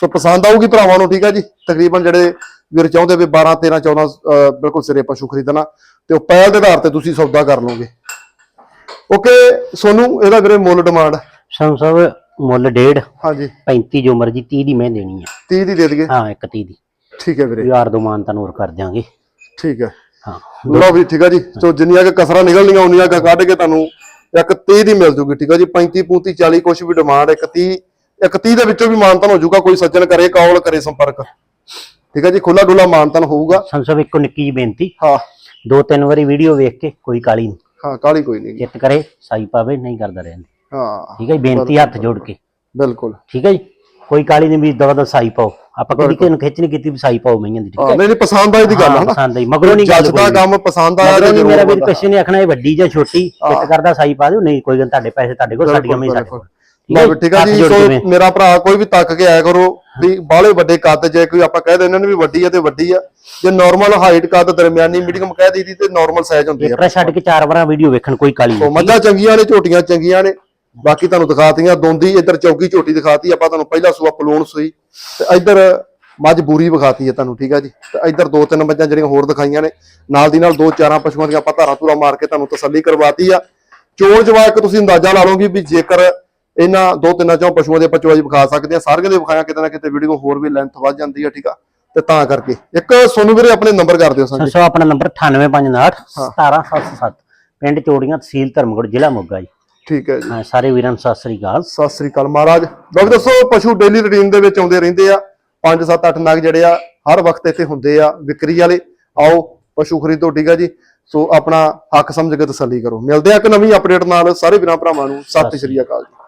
Speaker 1: ਸੋ ਪਸੰਦ ਆਊਗੀ ਭਰਾਵਾਂ ਨੂੰ ਠੀਕ ਆ ਜੀ। ਤਕਰੀਬਨ ਜਿਹੜੇ ਵੀਰ ਚਾਹੁੰਦੇ ਵੀ 12 13 14 ਅਹ, ਬਿਲਕੁਲ ਸਿਰੇ ਪਸ਼ੂ ਖਰੀਦਣਾ। ਤੇ ਉਹ ਪਹਿਲ ਦੇ ਆਧਾਰ ਤੇ ਤੁਸੀਂ ਸੌਦਾ ਕਰ ਲਓਗੇ। ਓਕੇ ਸੋਨੂੰ ਇਹਦਾ ਵੀਰੇ ਮੁੱਲ ਡਿਮਾਂਡ?
Speaker 2: ਸਾਨੂੰ ਸਭ ਮੁੱਲ ਡੇਢ
Speaker 1: ਹਾਂਜੀ।
Speaker 2: 35 ਜੋ ਮਰਜ਼ੀ 30 ਦੀ ਮੈਂ ਦੇਣੀ ਆ।
Speaker 1: 30 ਦੀ ਦੇ ਦਈਏ?
Speaker 2: ਹਾਂ ਇੱਕ 30 ਦੀ।
Speaker 1: ਠੀਕ ਹੈ ਵੀਰੇ।
Speaker 2: ਯਾਰ ਦੋ ਮਾਨ ਤੈਨੂੰ ਹੋਰ ਕਰ ਦਿਆਂਗੇ।
Speaker 1: ਠੀਕ ਹੈ।
Speaker 2: ਹਾਂ।
Speaker 1: ਲਓ ਵੀ ਠੀਕ ਆ ਜੀ। ਸੋ ਜਿੰਨੀਆਂ ਕਿ ਕਸਰਾਂ ਨਿਕਲਣੀਆਂ ਉਨੀਆਂ ਕੁ ਕੱਢ ਕੇ ਤੁਹਾਨੂੰ ਇੱਕ 30 ਦੀ ਮਿਲ ਜੂਗੀ ਠੀਕ ਆ ਜੀ। 35 35 40 ਕੁਛ ਵੀ ਡਿਮਾਂਡ ਇੱਕ 30 ਇੱਕ 30 ਦੇ ਵਿੱਚੋਂ ਵੀ ਮਾਨਤਨ ਹੋ ਜਾਊਗਾ ਕੋਈ ਸੱਜਣ ਕਰੇ ਕਾਲ ਕਰੇ ਸੰਪਰਕ। ਠੀਕ ਆ ਜੀ ਖੁੱਲਾ ਡੁੱਲਾ ਮਾਨਤਨ ਹੋਊਗਾ।
Speaker 2: ਸਾਨੂੰ ਸਭ ਇੱਕੋ ਨਿੱਕੀ ਜੀ ਬੇਨਤੀ।
Speaker 1: ਹਾਂ।
Speaker 2: ਦੋ ਤਿੰਨ ਵਾਰੀ ਵੀਡੀਓ ਵੇਖ ਕੇ ਕੋਈ ਕਾਲੀ ਨਹੀਂ।
Speaker 1: ਹਾਂ ਕਾਲੀ ਕੋਈ ਨਹੀਂ।
Speaker 2: ਚਿੱਤ ਕਰੇ ਸਾਈ ਪਾਵੇ ਨਹੀਂ ਕਰਦਾ ਰਹਿੰਦੇ
Speaker 1: ਹਾਂ।
Speaker 2: ਠੀਕ ਹੈ ਜੀ ਬੇਨਤੀ ਹੱਥ ਜੋੜ ਕੇ।
Speaker 1: ਬਿਲਕੁਲ।
Speaker 2: ਠੀਕ ਹੈ ਜੀ ਕੋਈ ਕਾਲੀ ਨਹੀਂ ਵੀ ਦਵਾ ਦਾ ਸਾਈ ਪਾਓ। ਆਪਾਂ ਕਦੀ ਕਿਸੇ ਨੂੰ ਖਿੱਚ ਨਹੀਂ ਕੀਤੀ ਵੀ ਸਾਈ ਪਾਓ ਮਈਆਂ ਦੀ ਠੀਕ
Speaker 1: ਹਾਂ
Speaker 2: ਹੈ
Speaker 1: ਨਹੀਂ ਨਹੀਂ ਪਸੰਦ ਆਈ ਦੀ ਗੱਲ
Speaker 2: ਹਾਂ,
Speaker 1: ਹੈ ਨਾ।
Speaker 2: ਪਸੰਦ ਆਈ ਮਗਰੋਂ ਨਹੀਂ ਗੱਲ
Speaker 1: ਜੱਜ ਦਾ
Speaker 2: ਕੋਈ
Speaker 1: ਕੰਮ ਪਸੰਦ ਆਇਆ
Speaker 2: ਮਗਰੋਂ ਨਹੀਂ ਮੇਰਾ
Speaker 1: ਜ਼ਰੂਰ
Speaker 2: ਵੀ
Speaker 1: ਬੰਦਾ।
Speaker 2: ਕਿਸੇ ਨੇ ਆਖਣਾ ਇਹ ਵੱਡੀ ਜਾਂ ਛੋਟੀ ਚਿੱਤ ਕਰਦਾ ਸਾਈ ਪਾ ਦਿਓ ਨਹੀਂ ਕੋਈ ਗੱਲ ਤੁਹਾਡੇ ਪੈਸੇ ਤੁਹਾਡੇ ਕੋਲ ਸਾਡੀਆਂ ਮੈਂ ਸਾਡੇ ਕੋਲ।
Speaker 1: ਲਓ ਵੀ ਠੀਕ ਆ ਜੀ ਸੋ ਮੇਰਾ ਭਰਾ ਕੋਈ ਵੀ ਤੱਕ ਕੇ ਆਇਆ ਕਰੋ ਵੀ ਬਾਹਲੇ ਵੱਡੇ ਕੱਦ ਜੇ ਕੋਈ ਆਪਾਂ ਕਹਿ ਦਿੰਦੇ ਨੇ ਵੀ ਵੱਡੀ ਆ ਤੇ ਵੱਡੀ ਆ। ਜੇ ਨਾਰਮਲ ਹਾਈਟ ਕੱਦ ਦਰਮਿਆਨੀ ਮੀਡੀਅਮ ਕਹਿ ਦਈਦੀ ਤੇ ਨਾਰਮਲ ਸਾਈਜ਼ ਹੁੰਦੀ ਆ।
Speaker 2: ਛੱਡ ਕੇ ਚਾਰ ਵਾਰਾਂ ਵੀਡੀਓ ਵੇਖਣ ਕੋਈ ਕਾਲੀ ਨਹੀਂ।
Speaker 1: ਮੱਝਾਂ ਚੰਗੀਆਂ ਨੇ ਝੋਟੀਆਂ ਚੰਗੀਆਂ ਨੇ। ਬਾਕੀ ਤੁਹਾਨੂੰ ਦਿਖਾਤੀਆਂ ਦੋਂਦੀ ਇੱਧਰ ਚੌਕੀ ਝੋਟੀ ਦਿਖਾਤੀ ਆਪਾਂ ਤੁਹਾਨੂੰ ਪਹਿਲਾ ਸੂਆ ਪਲੂਣ ਸੂਈ ਤੇ ਇੱਧਰ ਮੱਝ ਬੂਰੀ ਵਿਖਾਤੀ ਹੈ ਤੁਹਾਨੂੰ ਠੀਕ ਆ ਜੀ। ਤੇ ਇੱਧਰ ਦੋ ਤਿੰਨ ਮੱਝਾਂ ਜਿਹੜੀਆਂ ਹੋਰ ਦਿਖਾਈਆਂ ਨੇ। ਨਾਲ ਦੀ ਨਾਲ ਦੋ ਚਾਰਾਂ ਪਸ਼ੂਆਂ ਦੀਆਂ ਆਪਾਂ ਧਾਰਾਂ ਧੂਰਾ ਮਾਰ ਕੇ ਤੁਹਾਨੂੰ ਤਸੱਲੀ ਕਰਵਾਤੀ ਆ। ਚੋਣ ਜਵਾ ਇੱਕ ਤੁਸੀਂ ਅੰਦਾਜ਼ਾ ਲਾ ਲਓਗੇ ਵੀ ਜੇਕਰ ਇਹਨਾਂ ਦੋ ਤਿੰਨਾਂ ਚੋਂ ਪਸ਼ੂਆਂ ਦੇ ਪਚਵਾਈ ਵਿਖਾ ਸਕਦੇ ਆ। ਸਾਰੀਆਂ ਦੇ ਵਿਖਾਇਆ ਕਿਤੇ ਨਾ ਕਿਤੇ ਵੀਡੀਓ ਹੋਰ ਵੀ ਲੈਂਥ ਵੱਧ ਜਾਂਦੀ ਆ ਠੀਕ ਆ? ਤੇ ਤਾਂ ਕਰਕੇ। ਇੱਕ ਸੋਨੂੰ ਵੀਰੇ ਆਪਣੇ ਨੰਬਰ ਕਰ ਦਿਓ ਸੰਜੀ
Speaker 2: ਸੋ ਆਪਣਾ ਨੰਬਰ 98559 17777 ਪਿੰਡ ਚੋੜੀਆਂ ਤਹਿਸੀਲ ਧਰਮਗੜ ਜ਼ਿਲ੍ਹਾ ਮੋਗਾ ਜੀ।
Speaker 1: ਠੀਕ ਹੈ ਜੀ।
Speaker 2: ਹਾਂ, ਸਾਰੇ ਵੀਰਾਂ ਨੂੰ ਸਤਿ ਸ੍ਰੀ ਅਕਾਲ।
Speaker 1: ਸਤਿ ਸ੍ਰੀ ਅਕਾਲ ਮਹਾਰਾਜ। ਬਾਕੀ ਦੱਸੋ ਪਸ਼ੂ ਡੇਲੀ ਰੁਟੀਨ ਦੇ ਵਿੱਚ ਆਉਂਦੇ ਰਹਿੰਦੇ ਆ। 5 7 8 ਨਗ ਜਿਹੜੇ ਆ ਹਰ ਵਕਤ ਇੱਥੇ ਹੁੰਦੇ ਆ ਵਿਕਰੀ ਵਾਲੇ। ਆਓ ਪਸ਼ੂ ਖਰੀਦੋ ਠੀਕ ਆ ਜੀ। ਸੋ ਆਪਣਾ ਹੱਕ ਸਮਝ ਕੇ ਤਸੱਲੀ ਕਰੋ। ਮਿਲਦੇ ਆ ਇੱਕ ਨਵੀਂ ਅਪਡੇਟ ਨਾਲ। ਸਾਰੇ ਵੀਰਾਂ ਭਰਾਵਾਂ ਨੂੰ। ਸਤਿ ਸ੍ਰੀ ਅਕਾਲ ਜੀ।